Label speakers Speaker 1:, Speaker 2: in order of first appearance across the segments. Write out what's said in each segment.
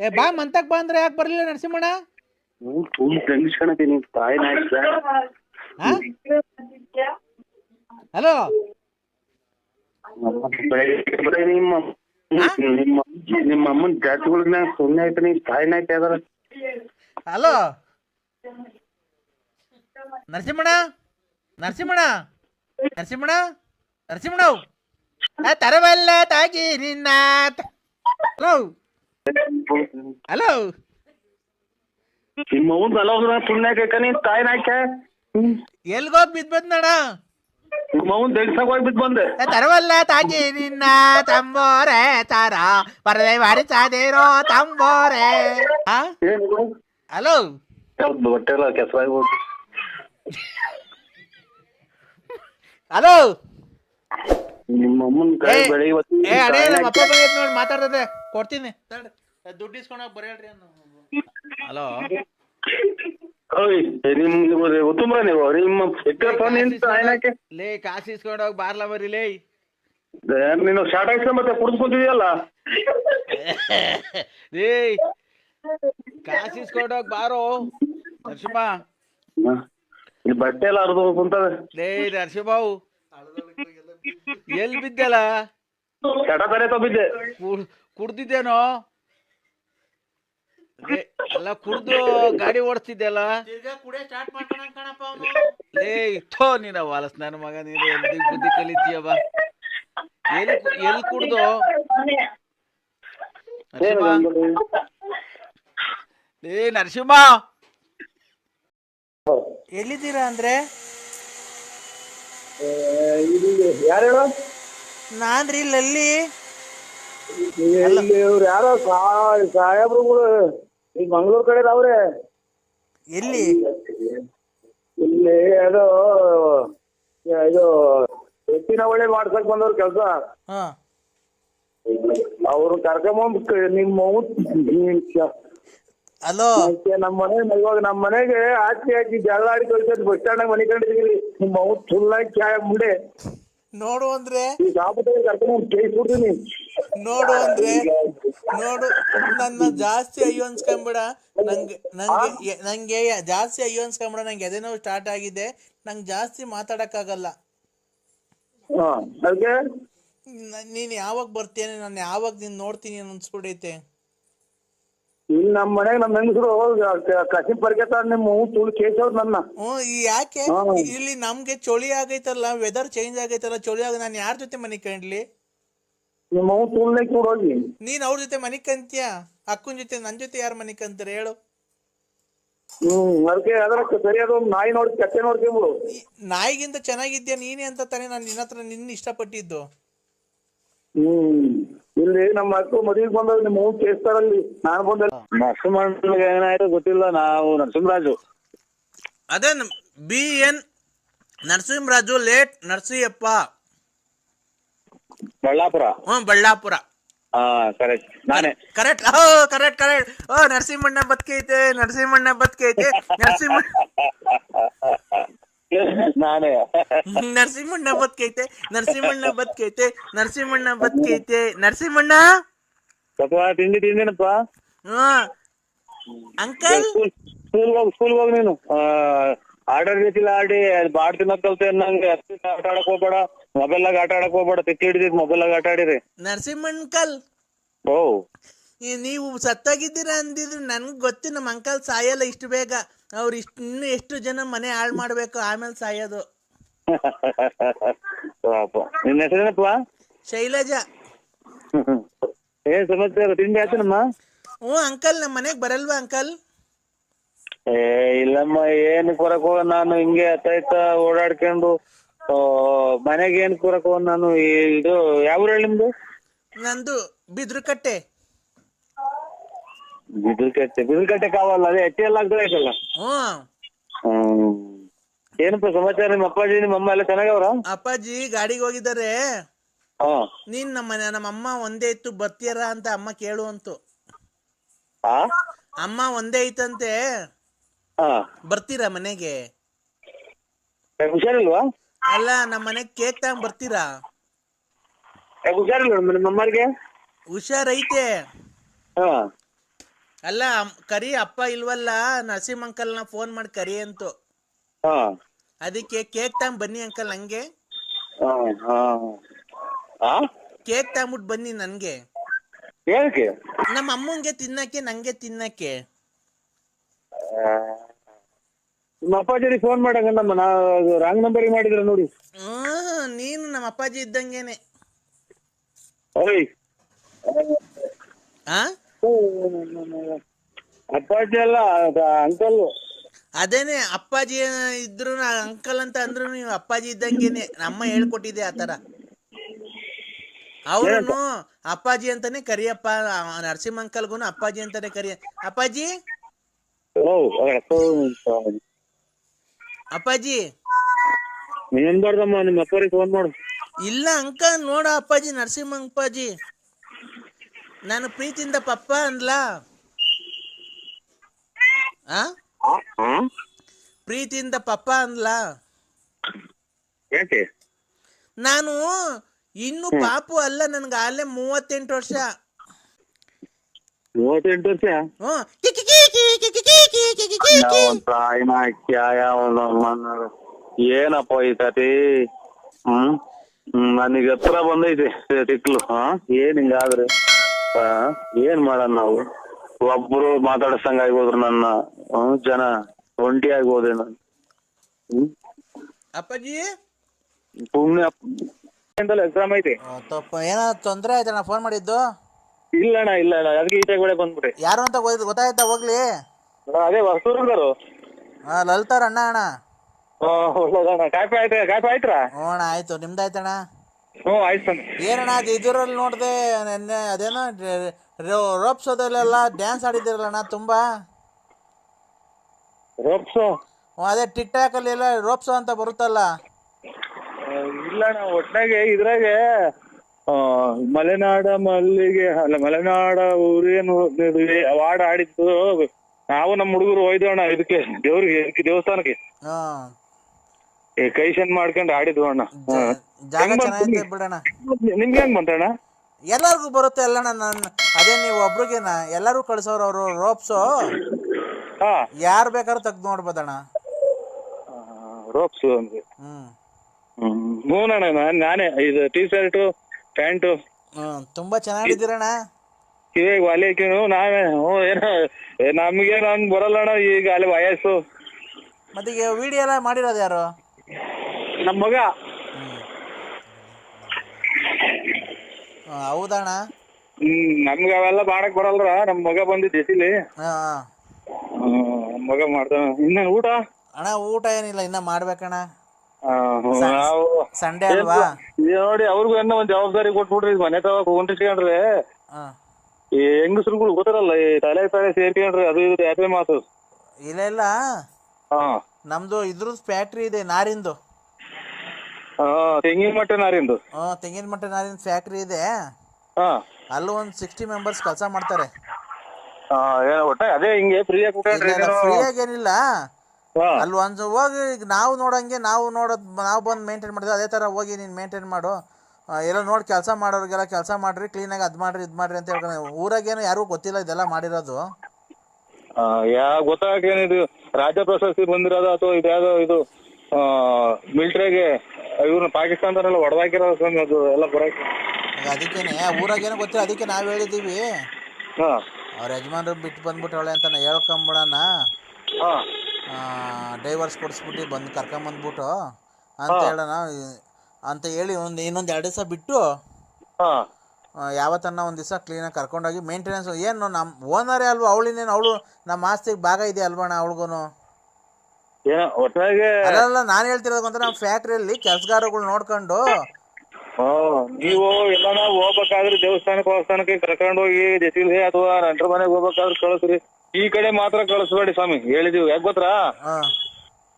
Speaker 1: ಏ ಬಾ ಮಂತಕ್ ಬಾ ಅಂದ್ರೆ ಯಾಕೆ ಬರ್ಲಿಲ್ಲ ನರಸಿಂಹಣ್ಣ?
Speaker 2: ತಾಯಿ ನಾಯ್ಕ
Speaker 1: ಹಾ ಹಲೋ?
Speaker 2: ನಿಮ್ಮ ನಿಮ್ಮ ನಿಮ್ಮ ಅಮ್ಮನ ಜಾತಿಗಳನ್ನ ಸುಮ್ಮನೆ ಆಯ್ತು ನೀನ್ ತಾಯಿ ನಾಯ್ಕ ಯಾವ್ದಾರ?
Speaker 1: ಹಲೋ? ನರಸಿಂಹಣ್ಣ? ನರಸಿಂಹಣ್ಣ? ನರಸಿಂಹಣ್ಣ? ನರಸಿಂಹಣ್ಣ? ತರವಲ್ಲ ತಾಗಿ ನಿನ್ನ ಹಲೋ? ಹಲೋ
Speaker 2: ನಿಮ್ಮ ಅವ್ನ ಅಲೋಗ್ರ ಸುಮ್ಮನೆ ನೀನ್ ತಾಯಿ ನಾಯ್ಕ
Speaker 1: ಎಲ್ಗೋಗ್ ಬಿದ್ ಬಂದಣ್ಣ
Speaker 2: ನಿಮ್ಮ ಅವ್ನ ದೆಗ್ಸಾಗ ಹೋಗಿ ಬಿದ್. ಬಂದೆ
Speaker 1: ತರವಲ್ಲ ತಾಗಿ ನಿನ್ನ ತಂಬೋರೆ ತಾರ. ಪರದೆ ಬಾರಿಸಾದಿರೋ ತಂಬೋರೆ. ಆ? ಹಲೋ
Speaker 2: ಹೊಟ್ಟೆ ಎಲ್ಲ ಕೆಸರಾಗಿ ಹೋಗಿ
Speaker 1: ಹಲೋ
Speaker 2: ನಿಮ್ಮ ಅಮ್ಮನ ಕೈ
Speaker 1: ಏ,
Speaker 2: ಇವತ್ತು
Speaker 1: ಏ ಅಡೇ ನಮ್ಮ ಅಪ್ಪ ಬಂದೈತೆ ನೋಡಿ ಮಾತಾಡ್ತದೆ ಕೊಡ್ತೀನಿ. ತಡ್ರಿ. ದುಡ್ಡು ಇಸ್ಕೊಂಡೋಗಿ ಹಲೋ? ಲೇ ಕಾಸು ಇಸ್ಕೊಂಡೋಗಿ ಬಾರ್ಲ ಬರಿ ಲೇ.
Speaker 2: ನೀನು ಶಾರ್ಟ್ ಮತ್ತೆ ಕುಡಿದ್ಕೊಂತಿದ್ಯಲ್ಲ
Speaker 1: ಲೇ ಕಾಸು ಇಸ್ಕೊಂಡೋಗಿ ಬಾರೋ. ನರಸಿಂಹ.
Speaker 2: ಬಟ್ಟೆ ಎಲ್ಲ ಹರಿದು ಕುಂತವೆ
Speaker 1: ಲೇ ನರಸಿಂಹವು ಎಲ್ಲಿ ಬಿದ್ದಲ್ಲ?
Speaker 2: ಚಟ ಬರೇ ತಪ್ಪಿದ್ದೆ.
Speaker 1: ಬಿದ್ದೆ ಕುಡ್ದಿದ್ದೇನೋ? ಲೇ, ಎಲ್ಲ ಕುಡ್ದು ಗಾಡಿ ಓಡಿಸ್ತಿದ್ದೆಲ್ಲ ಲೇ ಇಟ್ಟೋ ನೀನ ವಾಲಸ್ ನನ್ನ ಮಗ ನೀನು ಎಲ್ಲಿ ಬುದ್ಧಿ ಕಲಿತೀಯವ ಎಲ್ಲಿ ಎಲ್ಲಿ ಕುಡ್ದು? ನರಸಿಂಹ? ಏ ನರಸಿಂಹ? ಎಲ್ಲಿದ್ದೀರಾ ಅಂದ್ರೆ?
Speaker 2: ಯಾರು? ಹೇಳು
Speaker 1: ನಾನ್ರಿ ಲಲ್ಲಿ.
Speaker 2: ಇಲ್ಲಿ ಇವ್ರು ಯಾರೋ ಸಾಹೇಬ್ರುಗಳು ಈ ಮಂಗಳೂರು ಕಡೆ ಅವ್ರೆ
Speaker 1: ಎಲ್ಲಿ?
Speaker 2: ಇಲ್ಲಿ ಅದು ಇದು ಎತ್ತಿನ ಒಳ್ಳೆ ಮಾಡ್ಸಕ್ ಬಂದವ್ರ ಕೆಲಸ.
Speaker 1: ಹಾ.
Speaker 2: ಅವ್ರು ಕರ್ಕೊಂಬಂದ್ ನಿಮ್ಮ
Speaker 1: ಹಲೋ.
Speaker 2: ನಮ್ಮ ಮನೆ ಇವಾಗ ನಮ್ಮ ಮನೆಗೆ ಆಚೆ ಹಾಕಿ ಜಗಳ ಆಡಿ ಕಳ್ಸೋದು ಬಸ್ ಸ್ಟ್ಯಾಂಡ್ ಮನೆ ಕಂಡಿದ್ದೀವಿ ನಿಮ್ಮ ಫುಲ್ ಆಗಿ ಚಾಯ ಮುಂಡೆ
Speaker 1: ನೋಡು ಅಂದ್ರೆ
Speaker 2: ಈ ಕಾಪುದಲ್ಲಿ ಕರ್ಕೊಂಡ್ ಕೇಸ್ ಕೊಡ್ತೀನಿ
Speaker 1: ನೋಡು ಅಂದ್ರೆ ನೋಡು ನನ್ನ ಜಾಸ್ತಿ ಅಯ್ಯೋ ಅನ್ಸ್ಕೊಂಬಿಡ. ನಂಗೆ ನಂಗೆ ನಂಗೆ ಜಾಸ್ತಿ ಅಯ್ಯೋ ಅನ್ಸ್ಕೊಂಬಿಡ. ನಂಗೆ ಎದೆ ನೋವು ಸ್ಟಾರ್ಟ್ ಆಗಿದೆ. ನಂಗೆ ಜಾಸ್ತಿ ಮಾತಾಡಕ್ಕಾಗಲ್ಲ. ನೀನ್ ಯಾವಾಗ ಬರ್ತೀನಿ ನಾನು ಯಾವಾಗ ನೀನ್ ನೋಡ್ತೀನಿ ಅನ್ಸ್ಬಿಡೈತೆ
Speaker 2: ನಮ್ಮ ಮನೆಗೆ ನಮ್ಮ ಹೆಂಗಸರು ಕಸಿಂ ನಿಮ್ಮ ತುಳು ಕೇಸವ್ರು ನನ್ನ.
Speaker 1: ಹ್ಞೂ ಯಾಕೆ? ಇಲ್ಲಿ ನಮ್ಗೆ ಚಳಿ ಆಗೈತಲ್ಲ ವೆದರ್ ಚೇಂಜ್ ಆಗೈತಲ್ಲ ಚಳಿ ಆಗ ನಾನು ಯಾರ ಜೊತೆ ಮನೆ ಕಂಡ್ಲಿ
Speaker 2: ನಿಮ್ಮ ಕೂಡ ಹೋಗಿ
Speaker 1: ನೀನ್ ಅವ್ರ ಜೊತೆ ಮನಿ ಕಂತೀಯ ಅಕ್ಕನ ಜೊತೆ ನನ್ ಜೊತೆ ಯಾರು ಮನಿ ಕಂತಾರೆ ಹೇಳು.
Speaker 2: ಹ್ಮ್ ಅದಕ್ಕೆ ಅದರ ಸರಿಯಾದ ಒಂದು ನಾಯಿ ನೋಡಿ ಕತ್ತೆ ನೋಡ್ಕೊಂಬಿಡು.
Speaker 1: ಈ ನಾಯಿಗಿಂತ ಚೆನ್ನಾಗಿದ್ಯಾ ನೀನೇ ಅಂತ ತಾನೇ ನಾನು ನಿನ್ನ ಹತ್ರ ನಿನ್ನ ಇಷ್ಟಪಟ್ಟಿದ್ದು?
Speaker 2: ಹ್ಮ್ ಇಲ್ಲಿ ನಮ್ಮ ಅಕ್ಕ ಮದುವೆಗೆ ಬಂದಾಗ ನಿಮ್ಮ ಅವ್ನು ಕೇಸ್ತಾರಲ್ಲಿ ನಾನು ಬಂದ ನರಸಿಂಹ ಏನಾಯ್ತು ಗೊತ್ತಿಲ್ಲ ನಾವು ನರಸಿಂಹರಾಜು.
Speaker 1: ಅದೇ B N Narasimharaju late Narasimhappa
Speaker 2: Ballapura.
Speaker 1: ಹ್ಮ್ ಬಳ್ಳಾಪುರ.
Speaker 2: ಹಾ ಕರೆಕ್ಟ್ ನಾನೇ
Speaker 1: ಕರೆಕ್ಟ್. ಓ ಕರೆಕ್ಟ್ ಕರೆಕ್ಟ್. ಓ ನರಸಿಂಹಣ್ಣ ಬದುಕೈತೆ ನರಸಿಂಹಣ್ಣ ಬದುಕೈತೆ ನರಸಿಂಹ
Speaker 2: ನಾನೇ.
Speaker 1: ನರಸಿಂಹಣ್ಣ ಬದುಕೈತೆ ನರಸಿಂಹಣ್ಣ ಬದುಕೈತೆ ನರಸಿಂಹಣ್ಣ ಬದುಕೈತೆ ನರಸಿಂಹಣ್ಣ?
Speaker 2: ಸ್ವಲ್ಪ ತಿಂಡಿ ತಿಂದೇನಪ್ಪ?
Speaker 1: ಹ್ಮ್ ಅಂಕಲ್?
Speaker 2: ಸ್ಕೂಲ್ ಹೋಗಿ ಸ್ಕೂಲ್ ಹೋಗಿ ನೀನು. ಆರ್ಡರ್ ರೀತಿಲಿ ಆಡಿ ಬಾಡ್ ತಿನ್ನಕ್ ಕಲ್ತೆ ನಂಗೆ ಆಟ ಆಡಕ್ ಹೋಗ್ಬೇಡ. ಮೊಬೈಲಾಗ ಆಟ ಆಡಕ್ ಹೋಗ್ಬೇಡ ತಿಕ್ಕಿ ಹಿಡಿದಿದ್ ಮೊಬೈಲಾಗ ಆಟ ಆಡಿರಿ.
Speaker 1: ನರಸಿಂಹಣ್ಕಲ್
Speaker 2: ಓ.
Speaker 1: ಈ ನೀವು ಸತ್ತಾಗಿದ್ದೀರಾ ಅಂದಿದ್ರು ನನ್ಗೆ ಗೊತ್ತಿ ನಮ್ಮ ಅಂಕಲ್ ಸಾಯಲ್ಲ ಇಷ್ಟು ಬೇಗ. ಅವ್ರು ಇಷ್ಟು ಇನ್ನು ಎಷ್ಟು ಜನ ಮನೆ ಹಾಳು ಮಾಡಬೇಕು ಆಮೇಲೆ ಸಾಯೋದು.
Speaker 2: ಪಾಪ. ನಿನ್ನ ಹೆಸರೇನಪ್ಪ
Speaker 1: ಶೈಲಜಾ.
Speaker 2: ಏನ್ ಸಮಾಚಾರ? ತಿಂಡಿ ಆಯ್ತನಮ್ಮ?
Speaker 1: ಹ್ಞೂ ಅಂಕಲ್ ನಮ್ಮ ಮನೆಗ್ ಬರಲ್ವಾ ಅಂಕಲ್?
Speaker 2: ಏ ಇಲ್ಲಮ್ಮ ಏನ್ ಕೊರಕ್ ಹೋಗ ನಾನು ಹಿಂಗೆ ಅತ್ತ ಇತ್ತ ಓಡಾಡ್ಕೊಂಡು ಮನೆಗೆ ಏನ್ ಕೂರಕ್ ಹೋಗ ನಾನು? ಇದು ಯಾವ ನಂದು ಹೇಳಿ ನಿಮ್ದು?
Speaker 1: ನಂದು ಬಿದ್ರುಕಟ್ಟೆ.
Speaker 2: ಬಿದಿಲ್ಕಟ್ಟೆ ಬಿದಿಲ್ಕಟ್ಟೆ ಕಾವಲ್ಲ ಅದೇ ಹೆಚ್ಚಿ ಎಲ್ಲ
Speaker 1: ಹ್ಞೂ.
Speaker 2: ಹ್ಮ್. ಏನಪ್ಪ ಸಮಾಚಾರ ನಿಮ್ಮ ಅಪ್ಪಾಜಿ ನಿಮ್ಮ ಅಮ್ಮ ಎಲ್ಲ ಚೆನ್ನಾಗವ್ರ?
Speaker 1: ಅಪ್ಪಾಜಿ ಗಾಡಿಗೆ ಹೋಗಿದ್ದಾರೆ.
Speaker 2: ಹಾ.
Speaker 1: ನೀನ್ ನಮ್ಮ ಮನೆ ನಮ್ಮ ಅಮ್ಮ ಒಂದೇ ಇತ್ತು ಬರ್ತೀಯರ ಅಂತ ಅಮ್ಮ ಕೇಳು ಅಂತು. ಅಮ್ಮ ಒಂದೇ ಐತಂತೆ.
Speaker 2: ಹಾ.
Speaker 1: ಬರ್ತೀರಾ ಮನೆಗೆ?
Speaker 2: ಹುಷಾರಿಲ್ವಾ?
Speaker 1: ಅಲ್ಲ ನಮ್ಮ ಮನೆ ಕೇಕ್ ತಗೊಂಡ್ ಬರ್ತೀರಾ?
Speaker 2: ಹುಷಾರ್ ಐತೆ ನಿಮ್ಮ ಅಮ್ಮರಿಗೆ
Speaker 1: ಹುಷಾರೈತೆ.
Speaker 2: ಹಾ.
Speaker 1: ಅಲ್ಲ ಅಮ್- ಕರಿ ಅಪ್ಪ ಇಲ್ವಲ್ಲ ನರಸಿಂಹ ಅಂಕಲ್ನ ಫೋನ್ ಮಾಡಿ ಕರಿ ಅಂತು.
Speaker 2: ಹಾ.
Speaker 1: ಅದಕ್ಕೆ ಕೇಕ್ ತಗೊಂಡ್ ಬನ್ನಿ ಅಂಕಲ್ ನಂಗೆ
Speaker 2: ಹಾ ಹಾ. ಹಾ
Speaker 1: ಕೇಕ್ ತಗೊಂಡ್ಬಿಟ್ ಬನ್ನಿ ನನ್ಗೆ.
Speaker 2: ಏನಕ್ಕೆ?
Speaker 1: ನಮ್ಮ ಅಮ್ಮಂಗೆ ತಿನ್ನಕ್ಕೆ ನಂಗೆ ತಿನ್ನಕ್ಕೆ.
Speaker 2: ಆ, ನಿಮ್ಮ ಅಪ್ಪಾಜಿ ಫೋನ್ ಮಾಡಂಗ ನಮ್ಮ ನಾ ರಾಂಗ್ ನಂಬರ್ ಮಾಡಿದ್ರೆ ನೋಡಿ.
Speaker 1: ಹ್ಮ್ ನೀನು ನಮ್ಮ ಅಪ್ಪಾಜಿ ಇದ್ದಂಗೇನೆ.
Speaker 2: ಓಯ್
Speaker 1: ಆ?
Speaker 2: ಅಪ್ಪಾಜಿ ಅಲ್ಲ ಅಂಕಲ್
Speaker 1: ಅದೇನೆ ಅಪ್ಪಾಜಿ ಇದ್ರು ಅಂಕಲ್ ಅಂತ ಅಂದ್ರು ನೀವು ಅಪ್ಪಾಜಿ ಇದ್ದಂಗೇನೆ. ನಮ್ಮ ಹೇಳ್ಕೊಟ್ಟಿದೆ ಆತರ ಅವ್ರನ್ನು ಅಪ್ಪಾಜಿ ಅಂತಾನೆ ಕರಿಯಪ್ಪ ನರಸಿಂಹ ಅಂಕಲ್ಗೂ ಅಪ್ಪಾಜಿ ಅಂತಾನೆ ಕರಿಯ ಅಪ್ಪಾಜಿ? ಅಪ್ಪಾಜಿ?
Speaker 2: ನೀನ್ ಬರ್ದಮ್ಮ? ನಿಮ್ಮ ಅಪ್ಪರಿಗೆ ಫೋನ್ ಮಾಡು.
Speaker 1: ಇಲ್ಲ ಅಂಕ ನೋಡ ಅಪ್ಪಾಜಿ ನರಸಿಂಹ ಅಪ್ಪಾಜಿ. ನಾನು ಪ್ರೀತಿಯಿಂದ ಪಪ್ಪ ಅಂದ್ಲಾ? ಆ? ಪ್ರೀತಿಯಿಂದ ಪಪ್ಪ ಅಂದ್ಲಾ?
Speaker 2: ಯಾಕೆ?
Speaker 1: ನಾನು ಇನ್ನು ಪಾಪು ಅಲ್ಲ ನನ್ಗೆ ಅಲ್ಲೇ ಮೂವತ್ತೆಂಟು ವರ್ಷ.
Speaker 2: ಮೂವತ್ತೆಂಟು ವರ್ಷ
Speaker 1: ಹ್ಮ್. ಕಿ ಕಿ ಕಿ ಕಿ ಕಿ ಕಿ ಕಿ ಕಿ ಕಿ ಕಿ ಕಿ ಕಿ.
Speaker 2: ತಾಯಿನ ಕ್ಯಾಯ ಏನಪ್ಪ ಈ ಕತೆ ಹ್ಮ್ ಹ್ಮ್ ನನಗೆ ಹತ್ರ ಬಂದೈತಿ ತಿಕ್ಲು ಹಾ ಏನ್ ಹಿಂಗಾದ್ರೆ ಹಾ ಏನ್ ಮಾಡೋಣ ನಾವು ಒಬ್ರು ಮಾತಾಡ್ಸಂಗ ಆಗ್ಬೋದ್ರು ನನ್ನ ಹ್ಮ್ ಜನ ಒಂಟಿ ಆಗ್ಬೋದೇ ನಾನು ಹ್ಮ್
Speaker 1: ಅಪ್ಪಾಜಿ
Speaker 2: ಸುಮ್ನೆ ಎಕ್ಸಾಮ್ ಐತಿ
Speaker 1: ತಪ್ಪ ಏನಾದ್ರು ತೊಂದ್ರೆ ಆಯ್ತಣ್ಣ ಫೋನ್ ಮಾಡಿದ್ದು
Speaker 2: ಇಲ್ಲ ಅಣ್ಣ ಇಲ್ಲ ಅಣ್ಣ ಅದಕ್ಕೆ ಈಚೆ ಕೂಡ ಬಂದ್ಬಿಟ್ಟೆ.
Speaker 1: ಯಾರು ಅಂತ ಗೊತ್ತ- ಗೊತ್ತಾಯ್ತಾ? ಹೋಗ್ಲಿ.
Speaker 2: ಅಣ್ಣ, ಅದೇ ಹೊಸೂರ್ಗಾರು.
Speaker 1: ಹಾ ಲಲಿತಾರ್ ಅಣ್ಣ ಅಣ್ಣ.
Speaker 2: ಒಳ್ಳೇದಣ್ಣ. ಕಾಫಿ ಆಯ್ತಾ ಕಾಫಿ ಆಯ್ತ್ರಾ
Speaker 1: ಹ್ಞೂ ಅಣ್ಣ ಆಯ್ತು. ನಿಮ್ದಾಯ್ತಣ್ಣ
Speaker 2: ಹ್ಞೂ ಆಯ್ತು ಸ್ವಾಮಿ.
Speaker 1: ಏನಣ್ಣ ಅದು ಇದರಲ್ಲಿ ನೋಡಿದೆ ನೆನ್ನೆ ಅದೇನೋ ರೋಪ್ಸೋದಲ್ಲೆಲ್ಲ ಡ್ಯಾನ್ಸ್ ಆಡಿದಿರಲ್ಲಣ್ಣ ತುಂಬಾ?
Speaker 2: ರೋಪ್ಸೋ
Speaker 1: ಹ್ಞೂ, ಅದೇ ಟಿಕ್ ಟಾಕ್ ಅಲ್ಲಿ ಎಲ್ಲ ರೋಪ್ಸೋ ಅಂತ ಬರುತ್ತಲ್ಲ?
Speaker 2: ಇಲ್ಲ ಅಣ್ಣ ಒಟ್ನಾಗೆ ಇದ್ರಾಗೆ ಆ, ಮಲೆನಾಡ ಮಲ್ಲಿಗೆ ಅಲ್ಲ ಮಲೆನಾಡ ಊರೇನು ವಾಡ ಆಡಿದ್ದು ನಾವು ನಮ್ಮ ಹುಡುಗರು ಹೋಯ್ದೋಣ ಇದಕ್ಕೆ ದೇವ್ರಿಗೆ ಇದಕ್ಕೆ ದೇವಸ್ಥಾನಕ್ಕೆ ಕೈ ಶನ್ ಮಾಡ್ಕೊಂಡು ಆಡಿದ್ವು ಅಣ್ಣ.
Speaker 1: ಜಾಗ ಬಿಡಣ್ಣ
Speaker 2: ನಿಮ್ಗೆ ಹೆಂಗ್ ಬಂತಣ್ಣ
Speaker 1: ಎಲ್ಲರಿಗೂ ಬರುತ್ತೆ ಅಲ್ಲಣ್ಣ ನಾನು ಅದೇ ನೀವು ಒಬ್ರಿಗೇನ ಎಲ್ಲರೂ ಕಳ್ಸೋರು ಅವರು ರೋಪ್ಸು
Speaker 2: ಹಾ
Speaker 1: ಯಾರು ಬೇಕಾದ್ರೂ ತೆಗ್ದು ನೋಡ್ಬೋದಣ್ಣ
Speaker 2: ರೋಪ್ಸು ಅಂದ್ರೆ
Speaker 1: ಹ್ಮ್
Speaker 2: ಹ್ಮ್ ನಾನೇ ಇದು ಟೀ ಶರ್ಟು ಪ್ಯಾಂಟು.
Speaker 1: ಹ್ಮ್ ತುಂಬಾ ಚೆನ್ನಾಗಿದ್ದೀರಣ್ಣ.
Speaker 2: ಕಿವಿಗೆ ವಾಲಿ ಹಾಕಿನು ನಾವೇ ಹ್ಞೂ ಏನೋ ಏ, ನಮ್ಗೇನು ಹಂಗ್ ಬರಲ್ಲ ಅಣ್ಣ ಈಗ ಅಲ್ಲಿ ವಯಸ್ಸು.
Speaker 1: ಮತ್ತೆ ಈಗ ವಿಡಿಯೋ ಎಲ್ಲ ಮಾಡಿರೋದು ಯಾರು?
Speaker 2: ನಮ್ಮ ಮಗ.
Speaker 1: ಹ್ಮ್, ಹೌದಣ್ಣ.
Speaker 2: ಹ್ಮ್ ನಮ್ಗೆ ಅವೆಲ್ಲ ಮಾಡಕ್ ಬರಲ್ರ ನಮ್ ಮಗ ಬಂದಿದ್ ಜೊತೆಲಿ
Speaker 1: ಹಾ
Speaker 2: ನಮ್ ಮಗ ಮಾಡ್ತಾನ. ಇನ್ನ ಊಟ?
Speaker 1: ಅಣ್ಣ ಊಟ ಏನಿಲ್ಲ ಇನ್ನ ಮಾಡ್ಬೇಕಣ್ಣ.
Speaker 2: ನಾವು
Speaker 1: ಸಂಡೇ ಅಲ್ವಾ?
Speaker 2: ನೋಡಿ ಅವ್ರಿಗೂ ಏನೋ ಒಂದ್ ಜವಾಬ್ದಾರಿ ಕೊಟ್ಬಿಡ್ರಿ ಮನೆ ತವಾಗ
Speaker 1: ಹೊಂಟಿಸ್ಕೊಂಡ್ರೆ
Speaker 2: ಈ ಹೆಂಗಸ್ರುಗಳು ಗೊತ್ತಿರಲ್ಲ ಈ ತಲೆ ತಲೆ ಸೇರ್ಕೊಂಡ್ರೆ ಅದು ಇದು ಯಾತ್ರೆ ಮಾತು.
Speaker 1: ಇಲ್ಲ ಇಲ್ಲ.
Speaker 2: ಹಾ.
Speaker 1: ನಮ್ದು ಇದ್ರದ್ದು ಫ್ಯಾಕ್ಟ್ರಿ ಇದೆ ನಾರಿಂದು.
Speaker 2: ತೆಂಗಿನ ಮಟ್ಟ ನಾರಿಂದು.
Speaker 1: ತೆಂಗಿನ ಮಟ್ಟ ನಾರಿನ ಫ್ಯಾಕ್ಟ್ರಿ ಇದೆ.
Speaker 2: ಹಾ.
Speaker 1: ಅಲ್ಲೂ ಒಂದ್ ಸಿಕ್ಸ್ಟಿ ಮೆಂಬರ್ಸ್ ಕೆಲಸ ಮಾಡ್ತಾರೆ.
Speaker 2: ಏನೋ ಒಟ್ಟ ಅದೇ ಹಿಂಗೆ ಫ್ರೀ
Speaker 1: ಆಗಿ ಫ್ರೀ ಏನಿಲ್ಲ. ಅಲ್ಲಿ ಒಂದು ಹೋಗಿ ಈಗ ನಾವು ನೋಡಂಗೆ ನಾವು ನೋಡೋದ್ ನಾವು ಬಂದು ಮೇಂಟೈನ್ ಮಾಡಿದ್ರೆ ಅದೇ ತರ ಹೋಗಿ ನೀನು ಮೇಂಟೈನ್ ಮಾಡು. ಎಲ್ಲ ನೋಡಿ ಕೆಲಸ ಮಾಡೋರಿಗೆಲ್ಲ ಕೆಲಸ ಮಾಡ್ರಿ ಕ್ಲೀನ್ ಆಗಿ ಅದ್ ಮಾಡ್ರಿ ಇದು ಮಾಡ್ರಿ ಅಂತ ಹೇಳ್ಕೊಂಡು ಊರಾಗೇನು ಯಾರಿಗೂ ಗೊತ್ತಿಲ್ಲ ಇದೆಲ್ಲ ಮಾಡಿರೋದು.
Speaker 2: ಯಾ ಇದು ರಾಜ್ಯ ಪ್ರಶಸ್ತಿ ಬಂದಿರೋದು ಅಥವಾ ಇದ್ಯಾವುದೋ ಇದು ಮಿಲಿಟರಿಗೆ ಇವ್ರನ್ನ ಪಾಕಿಸ್ತಾನದಲ್ಲೆಲ್ಲ ಹೊಡೆದಾಕಿರೋ ಸ್ವಾಮಿ ಅದು ಎಲ್ಲ ಬರಕ್ಕೆ
Speaker 1: ಅದಕ್ಕೇನೆ ಊರಾಗೇನು ಗೊತ್ತಿಲ್ಲ ಅದಕ್ಕೆ ನಾವು ಹೇಳಿದ್ದೀವಿ
Speaker 2: ಹಾ.
Speaker 1: ಅವ್ರ ಯಜಮಾನ್ರು ಬಿಟ್ಟು ಬಂದ್ಬಿಟ್ಟವಳೆ ಅಂತ ಹೇಳ್ಕೊಂಬಿಡೋಣ.
Speaker 2: ಹಾ.
Speaker 1: ಡೈವರ್ಸ್ ಕೊಡಿಸ್ಬಿಟ್ಟು ಬಂದು ಕರ್ಕೊಂಬಂದ್ಬಿಟ್ಟು ಅಂತ ಹೇಳೋಣ. ಅಂತ ಹೇಳಿ ಒಂದು ಇನ್ನೊಂದು ಎರಡು ದಿವಸ ಬಿಟ್ಟು ಯಾವತ್ತನ್ನ ಒಂದು ದಿವಸ ಕ್ಲೀನಾಗಿ ಕರ್ಕೊಂಡೋಗಿ ಮೇಂಟೆನೆನ್ಸ್ ಏನು ನಮ್ಮ ಓನರೇ ಅಲ್ವಾ ಅವಳಿನೇನು ಅವಳು ನಮ್ಮ ಆಸ್ತಿಗೆ ಭಾಗ ಇದೆ ಅಲ್ವಣ್ಣ ಅವಳಿಗೂ ಅಲ್ಲ ನಾನು ಹೇಳ್ತಿರೋದು ಅಂತ ನಮ್ಮ ಫ್ಯಾಕ್ಟ್ರಿಯಲ್ಲಿ ಕೆಲಸಗಾರಗಳು ನೋಡ್ಕೊಂಡು
Speaker 2: ನೀವು ಎಲ್ಲಾನ ಹೋಗ್ಬೇಕಾದ್ರೆ ದೇವಸ್ಥಾನಕ್ಕೆ ದೇವಸ್ಥಾನಕ್ಕೆ ಕರ್ಕೊಂಡು ಹೋಗಿ ಜಸಿಲ್ಗೆ ಅಥವಾ ನಂಟ್ರ ಮನೆಗೆ ಹೋಗ್ಬೇಕಾದ್ರೆ ಕಳಿಸ್ರಿ. ಈ ಕಡೆ ಮಾತ್ರ ಕಳಿಸ್ಬೇಡಿ ಸ್ವಾಮಿ ಹೇಳಿದೀವಿ. ಯಾಕೆ ಗೊತ್ತಾ?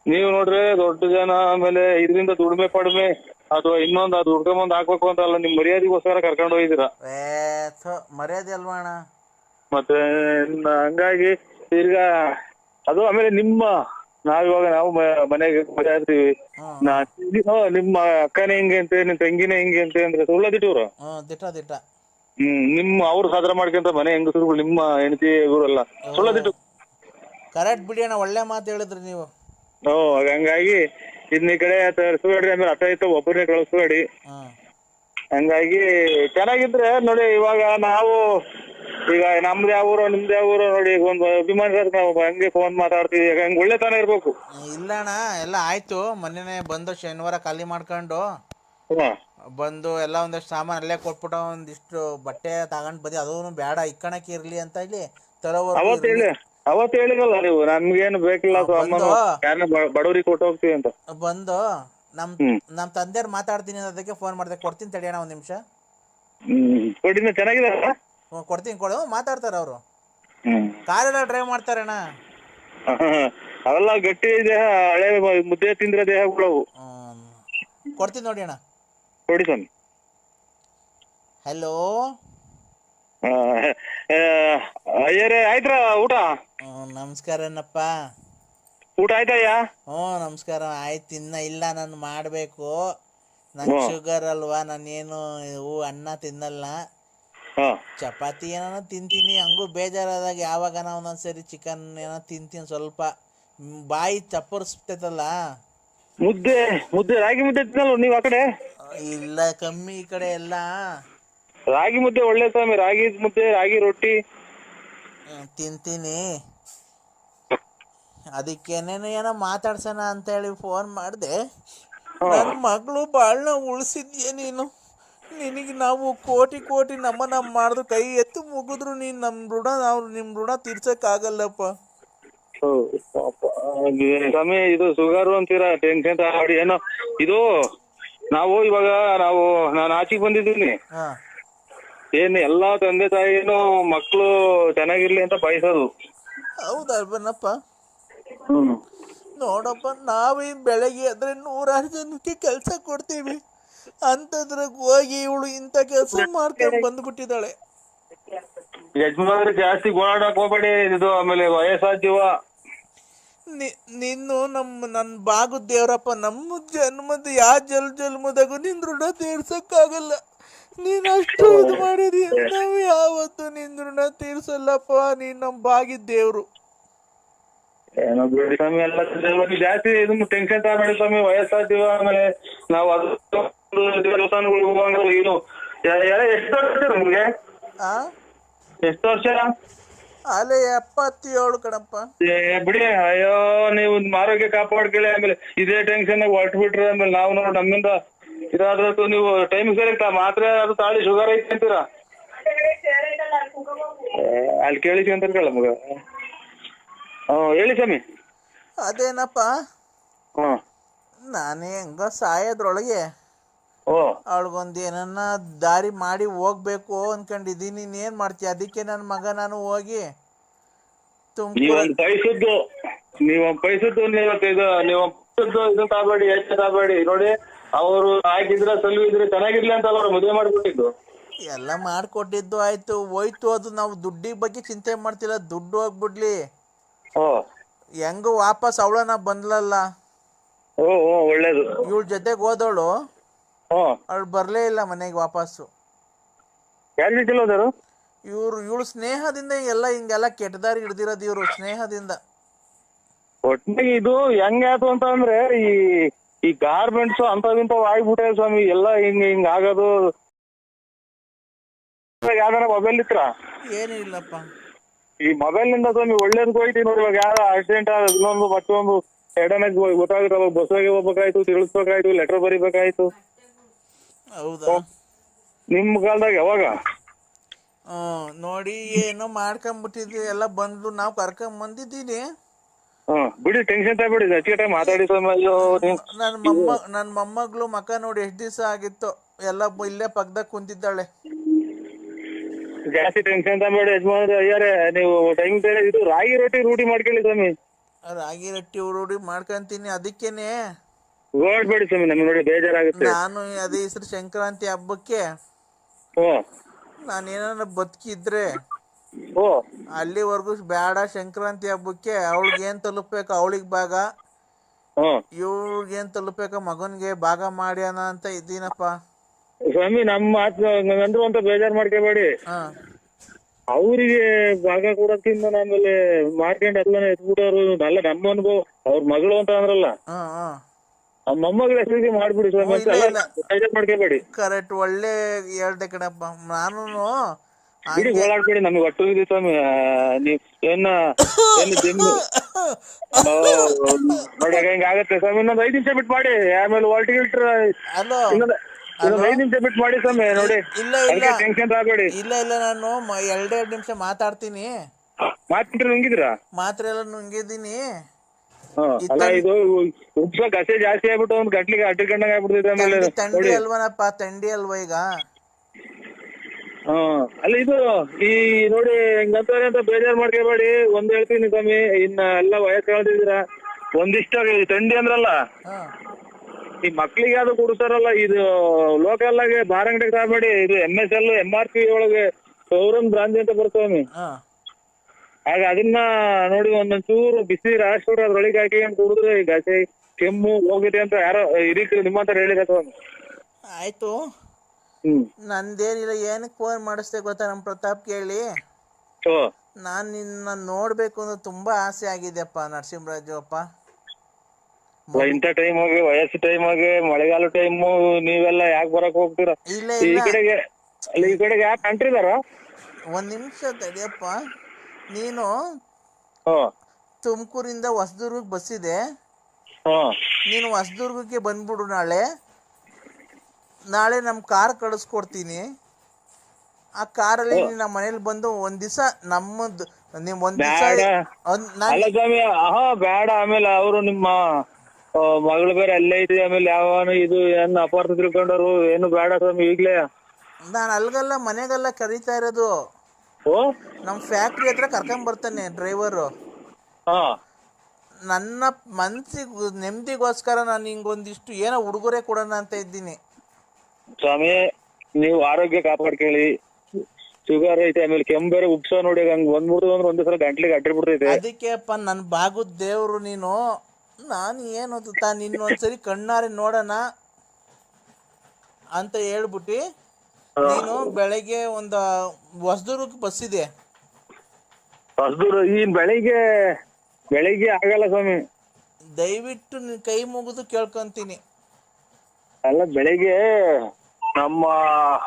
Speaker 2: ನೀವು ನೋಡ್ರಿ ದೊಡ್ಡ ಜನ ಆಮೇಲೆ ಇದರಿಂದ ದುಡಿಮೆ ಪಡಿಮೆ ಅಥವಾ ಇನ್ನೊಂದು ಅದು ಹುಡ್ಕೊಂಬಂದ್ ಹಾಕ್ಬೇಕು ಅಂತ ಅಲ್ಲ ನಿಮ್ ಮರ್ಯಾದೆಗೋಸ್ಕರ ಕರ್ಕೊಂಡು ಹೋಗಿದ್ದೀರಾ?
Speaker 1: ಮರ್ಯಾದೆ ಅಲ್ವಾ ಅಣ್ಣ?
Speaker 2: ಮತ್ತೆ ಹಂಗಾಗಿ ತಿರ್ಗಾ ಅದು ಆಮೇಲೆ ನಿಮ್ಮ ನಾವಿವಾಗ ನಾವು ಮ- ಮನೆಗೆ ಮಾತಾಡ್ತೀವಿ
Speaker 1: ಹ್ಮ್.
Speaker 2: ನಾ ಓ, ನಿಮ್ಮ ಅಕ್ಕನೇ ಹಿಂಗೆ ಅಂತ ನಿಮ್ ತಂಗಿನೇ ಹಿಂಗೆ ಅಂತೆ ಅಂದ್ರೆ ಸುಳ್ಳ
Speaker 1: ದಿಟ್ಟವ್ರು ದಿಟ್ಟ ದಿಟ್ಟ.
Speaker 2: ಹ್ಮ್ ನಿಮ್ಮ ಅವ್ರು ಸಾಧನೆ ಮಾಡ್ಕೊಂತ ಮನೆ ಹೆಂಗಸರು ನಿಮ್ಮ ಹೆಂಡತಿ ಇವರೆಲ್ಲ. ಸುಳ್ಳದಿಟ್ಟು
Speaker 1: ಕರೆಕ್ಟ್ ಬಿಡಿ ಅಣ್ಣ ಒಳ್ಳೆ ಮಾತು ಹೇಳಿದ್ರಿ ನೀವು.
Speaker 2: ಓ ಹಂಗಾಗಿ ಇದ್ ಈ ಕಡೆ ತರಿಸ್ಬೇಡ್ರಿ ಆಮೇಲೆ ಅತ್ತ ಇತ್ತ ಒಬ್ಬರನ್ನೇ ಕಳಿಸ್ಬೇಡಿ
Speaker 1: ಹಾಂ.
Speaker 2: ಹಂಗಾಗಿ ಚೆನ್ನಾಗಿದ್ರೆ ನೋಡಿ ಇವಾಗ ನಾವು ಈಗ ನಮ್ದು ಯಾವ ಊರು ನಿಮ್ದು ಯಾವ ಊರು ನೋಡಿ ಈಗ ಒಂದು ಅಭಿಮಾನ ನಾವು ಹಂಗೆ ಫೋನ್ ಮಾತಾಡ್ತೀವಿ ಈಗ ಒಳ್ಳೆ ಒಳ್ಳೆತನ ಇರ್ಬೇಕು.
Speaker 1: ಇಲ್ಲ ಅಣ್ಣ ಎಲ್ಲ ಆಯ್ತು. ಮೊನ್ನೆನೆ ಬಂದು ಶನಿವಾರ ಖಾಲಿ ಮಾಡ್ಕೊಂಡು ಬಂದು ಎಲ್ಲ ಒಂದಷ್ಟು ಸಾಮಾನು ಅಲ್ಲೇ ಕೊಟ್ಬಿಟ್ಟು ಒಂದಿಷ್ಟು ಬಟ್ಟೆ ತಗೊಂಡು ಬದಿ ಅದೂ ಬೇಡ ಇಕ್ಕಣಕ್ಕೆ ಇರ್ಲಿ ಅಂತ ತರೋವರೆಗೂ
Speaker 2: ಅವತ್ತು ಹೇಳಿ ಅವತ್ತು ಹೇಳಿರಲ್ಲ ನೀವು ನಮ್ಗೇನು ಬೇಕಿಲ್ಲ ಯಾರನ್ನ ಬಡವರಿಗೆ ಕೊಟ್ಟು ಹೋಗ್ತೀವಿ ಅಂತ.
Speaker 1: ಬಂದು ನಮ್
Speaker 2: ಹ್ಮ್.
Speaker 1: ನಮ್ಮ ತಂದೆಯವ್ರು ಮಾತಾಡ್ತೀನಿ ಅದಕ್ಕೆ ಫೋನ್ ಮಾಡಿದೆ. ಕೊಡ್ತೀನಿ ತಡಿಯಣ ಒಂದ್ ನಿಮಿಷ.
Speaker 2: ಹ್ಮ್ ಕೊಡಿನ ಚೆನ್ನಾಗಿದೆ
Speaker 1: ಕೊಡ್ತೀನಿ ಕೊಡು. ಮಾತಾಡ್ತಾರ ಅವರು. ಕಾರೆಲ್ಲ ಡ್ರೈವ್ ಮಾಡ್ತಾರಣ್ಣ
Speaker 2: ಅವೆಲ್ಲ ಗಟ್ಟಿ ದೇಹ ಹಳೆ ಮುದ್ದೆ ತಿಂದ್ರೆ ದೇಹ
Speaker 1: ಹ್ಮ್. ಕೊಡ್ತೀನಿ ನೋಡಿ ಅಣ್ಣ.
Speaker 2: ಕೊಡಿ ಸ್ವಾಮಿ.
Speaker 1: ಹಲೋ
Speaker 2: ಅಯ್ಯರೇ ಆಯ್ತ್ರ ಊಟ?
Speaker 1: ನಮಸ್ಕಾರನಪ್ಪ
Speaker 2: ಊಟ ಆಯ್ತಯ್ಯ?
Speaker 1: ಹ್ಞೂ ನಮಸ್ಕಾರ. ಆಯ್ತು ಇನ್ನ ಇಲ್ಲ ನಾನು ಮಾಡಬೇಕು. ನಂಗೆ ಶುಗರ್ ಅಲ್ವಾ ನಾನೇನು ಹೂ ಅನ್ನ ತಿನ್ನಲ್ಲ. ಚಪಾತಿ ಏನಾನ ತಿಂತೀನಿ ಹಂಗೂ ಬೇಜಾರಾದಾಗ ಯಾವಾಗನ ಒಂದೊಂದ್ಸರಿ ಚಿಕನ್ ಏನೋ ತಿಂತೀನಿ ಸ್ವಲ್ಪ. ಬಾಯಿ ಚಪ್ಪರ್ಸ್ತೈತಲ್ಲ
Speaker 2: ಮುದ್ದೆ ಮುದ್ದೆ ರಾಗಿ ಮುದ್ದೆ ತಿನ್ನಲ್ಲ ನೀವು ಆ ಕಡೆ?
Speaker 1: ಇಲ್ಲ ಕಮ್ಮಿ ಈ ಕಡೆ ಎಲ್ಲ.
Speaker 2: ರಾಗಿ ಮುದ್ದೆ ಒಳ್ಳೆ ಸ್ವಾಮಿ ರಾಗಿ ಮುದ್ದೆ ರಾಗಿ ರೊಟ್ಟಿ.
Speaker 1: ಹ್ಮ್, ತಿಂತೀನಿ. ಅದಕ್ಕೇನೇನು ಏನೋ ಮಾತಾಡ್ಸೋಣ ಅಂತ ಹೇಳಿ ಫೋನ್ ಮಾಡಿದೆ. ನನ್ನ ಮಗಳು ಬಾಳ್ನ ಉಳಿಸಿದ್ಯೆ ನೀನು? ನಿನಗೆ ನಾವು ಕೋಟಿ ಕೋಟಿ ನಮ್ಮ ಮಾಡಿದ್ರು ಕೈ ಎತ್ತು ಮುಗಿದ್ರು ನೀನ್ ನಮ್ ಋಣ ನಾವು ನಿಮ್ ಋಣ ತೀರ್ಸಕ್
Speaker 2: ಆಗಲ್ಲಪ್ಪ ಇದು ಸುಗಾರು ಅಂತೀರಾ? ಟೆನ್ಷನ್ ತಗೊಳ್ಳಿ ಏನೋ ಇದು ನಾವು ಇವಾಗ ನಾವು ನಾನು ಆಚೆಗೆ ಬಂದಿದ್ದೀನಿ.
Speaker 1: ಏನು
Speaker 2: ಏನ್ ಎಲ್ಲಾ ತಂದೆ ತಾಯಿನು ಮಕ್ಕಳು ಚೆನ್ನಾಗಿರ್ಲಿ ಅಂತ ಬಯಸೋದು.
Speaker 1: ಹೌದಲ್ವನಪ್ಪ ನೋಡಪ್ಪ ನಾವೇನ್ ಬೆಳಗ್ಗೆ ಅಂದ್ರೆ ನೂರಾರು ಜನಕ್ಕೆ ಕೆಲಸ ಕೊಡ್ತೀವಿ. ಅಂಥದ್ರಾಗ ಹೋಗಿ ಇವಳು ಇಂಥ ಕೆಲಸ ಮಾಡ್ಕೊಂಡು ಬಂದ್ಬಿಟ್ಟಿದ್ದಾಳೆ.
Speaker 2: ಯಜಮಾನ್ರು ಜಾಸ್ತಿ ಓಡಾಡಕ್ ಹೋಗ್ಬೇಡಿ ಇದು ಆಮೇಲೆ ವಯಸ್ಸಾದ ಜೀವ
Speaker 1: ನಿ- ನೀನು ನಮ್ಮ ನನ್ನ ಬಾಗು ದೇವರಪ್ಪ ನಮ್ಮ ಜನ್ಮದ ಯಾವ ಜಲ್ ಜನ್ಮದಾಗೂ ನಿನ್ ಋಣ ತೀರ್ಸಕ್ಕಾಗಲ್ಲ. ನೀನ್ ಅಷ್ಟು ಇದು ಮಾಡಿದೀಯ ನಾವು ಯಾವತ್ತು ನಿನ್ ಋಣ ತೀರ್ಸಲ್ಲಪ್ಪ ನೀನ್ ನಮ್ ಬಾಗಿ ದೇವ್ರು.
Speaker 2: ಏನೋ ಬಿಡಿ ಸ್ವಾಮಿ ಎಲ್ಲ ಜಾಸ್ತಿ ಇದು ಟೆನ್ಷನ್ ತಗೊಬೇಡಿ ಸ್ವಾಮಿ ವಯಸ್ಸಾದ ಜೀವ ಆಮೇಲೆ ನಾವು ಅದು ದೇವಸ್ಥಾನಗಳಿಗೆ ಹೋಗಂಗಿಲ್ಲ ಏನು? ಎಷ್ಟು ವರ್ಷ ನಿಮ್ಗೆ? ಎಷ್ಟು ವರ್ಷ?
Speaker 1: ಅಲ್ಲೇ ಎಪ್ಪತ್ತೇಳು ಕಣಪ್ಪ.
Speaker 2: ಏ, ಬಿಡಿ ಅಯ್ಯೋ ನೀವು ಆರೋಗ್ಯ ಕಾಪಾಡ್ಕೊಳ್ಳಿ ಆಮೇಲೆ ಇದೇ ಟೆನ್ಷನ್ ಹೊಟ್ಟು ಬಿಟ್ರೆ ಆಮೇಲೆ ನಾವು ನೋಡಿ ನಮ್ಮಿಂದ ಇದಾದ್ರೂ ನೀವು ಟೈಮ್ ಸರಿಯಾಗಿ ಮಾತ್ರೆ ಅದು ತಾಳಿ ಶುಗರ್ ಐತಿ ಅಂತೀರಾ? ಅಲ್ಲಿ ಕೇಳಿ ಕೇಳ ಮಗ. ಹ್ಞೂ ಹೇಳಿ ಸ್ವಾಮಿ.
Speaker 1: ಅದೇನಪ್ಪ?
Speaker 2: ಹ್ಮ್.
Speaker 1: ನಾನೇ ಹೆಂಗ ಸಾಯದ್ರೊಳಗೆ ಅವಳಿಗೊಂದು ಏನನ್ನ ದಾರಿ ಮಾಡಿ ಹೋಗ್ಬೇಕು ಅನ್ಕೊಂಡಿದ್ದೀನಿ ನೀನ್ ಏನ್ ಮಾಡ್ತೀಯ? ಅದಕ್ಕೆ ನನ್ನ ಮಗ ನಾನು ಹೋಗಿ
Speaker 2: ನೀವೊಂದು ಪೈಸದ್ದು ನೀವೊಂದು ಪೈಸದ್ದು ನೀವು ಇದು ನೀವು ಪೈಸದ್ದು ಇದನ್ನ ತಗಬೇಡಿ ಹೆಚ್ಚು ತಗಬೇಡಿ ನೋಡಿ ಅವರು ಹಾಕಿದ್ರೆ ಸಲ್ವಿದ್ರೆ ಚೆನ್ನಾಗಿರ್ಲಿ ಅಂತ ಅವರು ಮದುವೆ ಮಾಡ್ಬಿಟ್ಟಿದ್ದು
Speaker 1: ಎಲ್ಲ ಮಾಡ್ಕೊಟ್ಟಿದ್ದು ಆಯ್ತು. ಹೋಯ್ತು ಅದು ನಾವು ದುಡ್ಡಿಗೆ ಬಗ್ಗೆ ಚಿಂತೆ ಮಾಡ್ತಿಲ್ಲ. ದುಡ್ಡು ಹೋಗ್ಬಿಡ್ಲಿ.
Speaker 2: ಓ.
Speaker 1: ಹೆಂಗು ವಾಪಸ್ ಅವಳನ್ನ ಬಂದ್ಲಲ್ಲ.
Speaker 2: ಓ ಓ ಒಳ್ಳೇದು.
Speaker 1: ಇವಳ ಜೊತೆಗೆ ಹೋದವಳು
Speaker 2: ಹ್ಞೂ
Speaker 1: ಬರ್ಲೇ ಇಲ್ಲ ಮನೆಗೆ ವಾಪಸ್ಸು.
Speaker 2: ಯಾರ
Speaker 1: ಇವ್ರು ಇವಳು ಸ್ನೇಹದಿಂದ ಎಲ್ಲ ಹಿಂಗೆಲ್ಲ ಕೆಟ್ಟದಾರಿ ಹಿಡ್ದಿರೋದು ಇವರು ಸ್ನೇಹದಿಂದ.
Speaker 2: ಒಟ್ಟಿಗೆ ಇದು ಹೆಂಗ್ ಆಯ್ತು ಅಂತ ಅಂದ್ರೆ ಈ ಈ ಗಾರ್ಮೆಂಟ್ಸ್ ಅಂತವಿಂತ ಆಗ್ಬಿಟ್ಟೆ ಸ್ವಾಮಿ ಎಲ್ಲ ಹಿಂಗ ಹಿಂಗ ಆಗೋದು. ಯಾವ್ದಾರ ಮೊಬೈಲ್ ಇತ್ರ?
Speaker 1: ಏನೂ ಇಲ್ಲಪ್ಪ.
Speaker 2: ಈ ಮೊಬೈಲ್ನಿಂದ ಸ್ವಾಮಿ ಒಳ್ಳೇದ್ ಹೋಯ್ತಿ ನೋಡಿ ಇವಾಗ ಯಾರ ಆಕ್ಸಿಡೆಂಟ್ ಇನ್ನೊಂದು ಮತ್ತೊಂದು ಒಂದು ಗೊತ್ತಾಗುತ್ತೆ ಅವಾಗ ಬಸ್ಸಾಗಿ ಹೋಗ್ಬೇಕಾಯ್ತು ತಿಳಿಸ್ಬೇಕಾಯ್ತು ಲೆಟರ್ ಬರಿಬೇಕಾಯ್ತು.
Speaker 1: ಹೌದಾ?
Speaker 2: ನಿಮ್ಮ ಕಾಲದಾಗ ಯಾವಾಗ?
Speaker 1: ಹ್ಮ್ ನೋಡಿ ಏನೋ ಮಾಡ್ಕೊಂಬಿಟ್ಟಿದ್ವಿ ಎಲ್ಲ ಬಂದು ನಾವು ಕರ್ಕೊಂಬಂದಿದ್ದೀನಿ.
Speaker 2: ಹ್ಮ್ ಬಿಡಿ ಟೆನ್ಷನ್ ತಗಬೇಡಿ ಹೆಚ್ಚಿಗೆ ಮಾತಾಡಿ ಸ್ವಾಮಿ ಅಯ್ಯೋ ನೀವು
Speaker 1: ನನ್ನ ಮೊಮ್ಮ ನನ್ನ ಮೊಮ್ಮಗಳು ಮಕ ನೋಡಿ ಎಷ್ಟು ದಿವಸ ಆಗಿತ್ತು ಎಲ್ಲ ಬ- ಇಲ್ಲೇ ಪಕ್ಕದಾಗ ಕುಂತಿದ್ದಾಳೆ.
Speaker 2: ಜಾಸ್ತಿ ಟೆನ್ಷನ್ ತಗಬೇಡಿ ಯಜಮಾನ್ರೆ ಅಯ್ಯಾರೆ ನೀವು ಟೈಮ್ ಬೇರೆ ಇದು ರಾಗಿ ರೊಟ್ಟಿ ರೂಢಿ ಮಾಡ್ಕೊಳ್ಳಿ ಸ್ವಾಮಿ.
Speaker 1: ರಾಗಿ ರೊಟ್ಟಿ ಉರುಡಿ ಮಾಡ್ಕೊಂತೀನಿ ಅದಕ್ಕೇನೆ.
Speaker 2: ಓಡ್ಬೇಡಿ ಸ್ವಾಮಿ ನಮ್ಗೆ ನೋಡಿ ಬೇಜಾರಾಗುತ್ತೆ.
Speaker 1: ನಾನು ಅದೇ ಹೆಸರು ಸಂಕ್ರಾಂತಿ ಹಬ್ಬಕ್ಕೆ
Speaker 2: ಓ
Speaker 1: ನಾನು ಏನಾರ ಬದುಕಿದ್ರೆ
Speaker 2: ಓ
Speaker 1: ಅಲ್ಲಿವರೆಗೂ ಬೇಡ ಸಂಕ್ರಾಂತಿ ಹಬ್ಬಕ್ಕೆ ಅವಳಿಗೆ ಏನ್ ತಲುಪಬೇಕು ಅವಳಿಗೆ ಭಾಗ. ಇವ್ಳಿಗೆ ಏನು ತಲುಪಬೇಕು ಮಗನಿಗೆ ಭಾಗ ಮಾಡ್ಯಾನ ಅಂತ ಇದ್ದೀನಪ್ಪ.
Speaker 2: ಸ್ವಾಮಿ ನಮ್ಮ ಮಾತು ಹಂಗಂದ್ರು ಅಂತ ಬೇಜಾರ್ ಮಾಡ್ಕೋಬೇಡಿ.
Speaker 1: ಹಾ.
Speaker 2: ಅವರಿಗೆ ಭಾಗ ಕೊಡೋಕ್ಕಿಂತ ಆಮೇಲೆ ಮಾಡ್ಕೊಂಡು ಎಲ್ಲ ಎತ್ಬಿಟ್ಟವ್ರು ಅಲ್ಲ ನಮ್ಮ ಅನುಭವ ಅವ್ರ ಮಗಳು ಅಂತ ಅಂದ್ರಲ್ಲ.
Speaker 1: ಹಾ ಹಾ.
Speaker 2: ಆ ಮೊಮ್ಮಗಳ ಹೆಸರಿಗೆ ಮಾಡ್ಬಿಡಿ ಸ್ವಾಮಿ ಮಾಡ್ಕೋಬೇಡಿ.
Speaker 1: ಕರೆಕ್ಟ್ ಒಳ್ಳೆ ಹೇಳ್ದೆ ಕಣಪ್ಪ. ನಾನು
Speaker 2: ಬಿಡಿ ಓಡಾಡ್ಬೇಡಿ ನಮಗೆ ಒಟ್ಟು ಇದೆ ಸ್ವಾಮಿ. ನೀವ್ ಏನ ಏನು ಜಿಮ್ ನೋಡಿ ಹೆಂಗ ಆಗತ್ತೆ ಸ್ವಾಮಿ. ಇನ್ನೊಂದ್ ಐದ್ ನಿಮಿಷ ಬಿಟ್ಟು ಮಾಡಿ. ಆಮೇಲೆ ವಾಲ್ಟಿ ಗಿಲ್ಟ್ರ ಇನ್ನೊಂದ್ ಐದ್ ನಿಮಿಷ ಬಿಟ್ಟು ಮಾಡಿ ಸ್ವಾಮಿ ನೋಡಿ.
Speaker 1: ಇಲ್ಲ ಇಲ್ಲ.
Speaker 2: ಟೆನ್ಷನ್ ಆಗಬೇಡಿ
Speaker 1: ಇಲ್ಲ ಇಲ್ಲ ನಾನು ಎರಡೆರಡು ನಿಮಿಷ ಮಾತಾಡ್ತೀನಿ.
Speaker 2: ಮಾತ್ರ ನುಂಗಿದ್ರ
Speaker 1: ಮಾತ್ರೆ ಎಲ್ಲ ನುಂಗಿದ್ದೀನಿ.
Speaker 2: ಅಲ್ಲ ಇದು ಉಪ್ಸ ಗಸೆ ಜಾಸ್ತಿ ಆಗ್ಬಿಟ್ಟು ಒಂದ್ ಗಟ್ಲಿಗೆ ಅಟ್ಟಿಕೊಂಡಂಗ ಆಗ್ಬಿಡ್ತೈತೆ ಆಮೇಲೆ
Speaker 1: ಥಂಡಿ ಅಲ್ವನಪ್ಪ ಥಂಡಿ ಅಲ್ವಾ ಈಗ?
Speaker 2: ಹಾ. ಅಲ್ಲ ಇದು ಈ ನೋಡಿ ಹೆಂಗಂತಾರೆ ಅಂತ ಬೇಜಾರ್ ಮಾಡ್ಕೋಬೇಡಿ. ಒಂದ್ ಹೇಳ್ತೀನಿ ಸ್ವಾಮಿ ಇನ್ನ ಎಲ್ಲ ವಯಸ್ಸು ಹೇಳ್ತಿದ್ದೀರಾ ಒಂದಿಷ್ಟ ತಂಡಿ ಅಂದ್ರಲ್ಲ
Speaker 1: ಹಾ.
Speaker 2: ಈ ಮಕ್ಳಿಗೆ ಅದು ಕೊಡ್ತಾರಲ್ಲ ಇದು ಲೋಕಲ್ ಆಗಿ ಬಾರಂಗಡಿಗೆ ತಗಬೇಡಿ. ಇದು M S L M R P ಒಳಗೆ ಸೌರನ್ ಬ್ರಾಂಚ್ ಅಂತ ಬರ್ತಾವೆ
Speaker 1: ಹಾ.
Speaker 2: ಆಗ ಅದನ್ನ ನೋಡಿ ಒಂದೊಂದ್ ಚೂರು ಬಿಸಿ ರಾಷ್ಟ್ರ ಅದ್ರೊಳಗೆ ಹಾಕಿ ಕುಡಿದ್ರೆ ಈಗ ಗಸೆ ಕೆಮ್ಮು ಹೋಗಿದೆ ಅಂತ ಯಾರೋ ಹಿರಿಕರು ನಿಮ್ಮ ಹತ್ರ ಹೇಳಿದ
Speaker 1: ಆಯ್ತು.
Speaker 2: ಹ್ಮ್.
Speaker 1: ನಂದೇನಿಲ್ಲ ಏನಕ್ ಫೋನ್ ಮಾಡಿಸ್ದೆ ಗೊತ್ತಾ ನಮ್ಮ ಪ್ರತಾಪ್ ಕೇಳಿ?
Speaker 2: ನಾನ್
Speaker 1: ನಾನು ನಿನ್ನ ನೋಡ್ಬೇಕು ಅನ್ನೋ ತುಂಬಾ ಆಸೆ ಆಗಿದೆಪ್ಪ ನರಸಿಂಹರಾಜು ಅಪ್ಪ.
Speaker 2: ಇಂಥ ಟೈಮ್ ಆಗಿ ವಯಸ್ಸು ಟೈಮ್ ಆಗಿ ಮಳೆಗಾಲ ಟೈಮ್ ನೀವೆಲ್ಲ ಯಾಕೆ ಬರಕ್ ಹೋಗ್ತೀರಾ?
Speaker 1: ಇಲ್ಲ
Speaker 2: ಈ
Speaker 1: ಇಲ್ಲ
Speaker 2: ಕಡೆಗೆ ಅಲ್ಲಿ ಈ ಕಡೆಗೆ ಯಾಕೆ ಕಂಟ್ರಿದಾರ
Speaker 1: ಒಂದ್ ನಿಮಿಷ ತಡಿಯಪ್ಪ. ನೀನು ತುಮಕೂರಿಂದ ಹೊಸದುರ್ಗಕ್ಕೆ ಬಸ್ ಇದೆ ನೀನು ಹೊಸದುರ್ಗಕ್ಕೆ ಬಂದ್ಬಿಡು ನಾಳೆ. ನಾಳೆ ನಮ್ಮ ಕಾರ್ ಕಳಿಸ್ಕೊಡ್ತೀನಿ. ಆ ಕಾರಲ್ಲಿ ನೀನು ನಮ್ಮ ಮನೇಲಿ ಬಂದು ಒಂದ್ ದಿವಸ ನಮ್ಮದು ನಿಮ್ ಒಂದ್ ದಿವಸ
Speaker 2: ಬೇಡ. ಆಮೇಲೆ ಅವರು ನಿಮ್ಮ ಮಗಳು ಬೇರೆ ಅಲ್ಲೇ ಇದೆ. ಆಮೇಲೆ ಯಾವನು ಇದು ಏನ್ ಅಪಾರ್ಥ ತಿಳ್ಕೊಂಡವ್ರು ಏನು ಬೇಡ ಸ್ವಾಮಿ ಈಗ್ಲೇ.
Speaker 1: ನಾನು ಅಲ್ಗಲ್ಲ ಮನೆಗೆಲ್ಲ ಕರೀತಾ ಇರೋದು.
Speaker 2: ಓ
Speaker 1: ನಮ್ಮ ಫ್ಯಾಕ್ಟ್ರಿ ಹತ್ರ ಕರ್ಕೊಂಡ್ ಬರ್ತಾನೆ ಡ್ರೈವರು
Speaker 2: ಹಾ.
Speaker 1: ನನ್ನ ಮನ್ಸಿಗೆ ನೆಮ್ಮದಿಗೋಸ್ಕರ ನಾನು ಹಿಂಗೊಂದಿಷ್ಟು ಏನೋ ಉಡುಗೊರೆ ಕೊಡೋಣ ಅಂತ ಇದ್ದೀನಿ.
Speaker 2: ಸ್ವಾಮಿ ನೀವು ಆರೋಗ್ಯ ಕಾಪಾಡ್ಕೊಳ್ಳಿ. ಶುಗರ್ ಐತೆ ಆಮೇಲೆ ಕೆಮ್ಮು ಬೇರೆ ಉಪ್ಸ ನೋಡಿ ಹಂಗ್ ಬಂದ್ಬಿಡ್ತು ಅಂದ್ರೆ ಒಂದೇ ಸಲ ಗಂಟ್ಲಿಗೆ ಅಡ್ಡಿ ಬಿಡ್ತೈತೆ
Speaker 1: ಅದಕ್ಕೆಪ್ಪ ನನ್ ನನ್ನ ಬಾಗುದ ದೇವ್ರು ನೀನು. ನಾನು ಏನು ತಾ ನಿನ್ನ ಒಂದ್ಸರಿ ಕಣ್ಣಾರೆ ನೋಡೋಣ ಅಂತ ಹೇಳ್ಬಿಟ್ಟು ನೀನು ಬೆಳಿಗ್ಗೆ ಒಂದು ಹೊಸದುರ್ಗಕ್ಕೆ ಬಸ್ ಇದೆ?
Speaker 2: ಹೊಸದೂರು ಈ ಬೆಳಿಗ್ಗೆ ಬೆಳಿಗ್ಗೆ ಆಗಲ್ಲ ಸ್ವಾಮಿ.
Speaker 1: ದಯವಿಟ್ಟು ನಿನ್ ಕೈ ಮುಗಿದು ಕೇಳ್ಕೊಂತೀನಿ.
Speaker 2: ಅಲ್ಲ ಬೆಳಿಗ್ಗೆ ನಮ್ಮ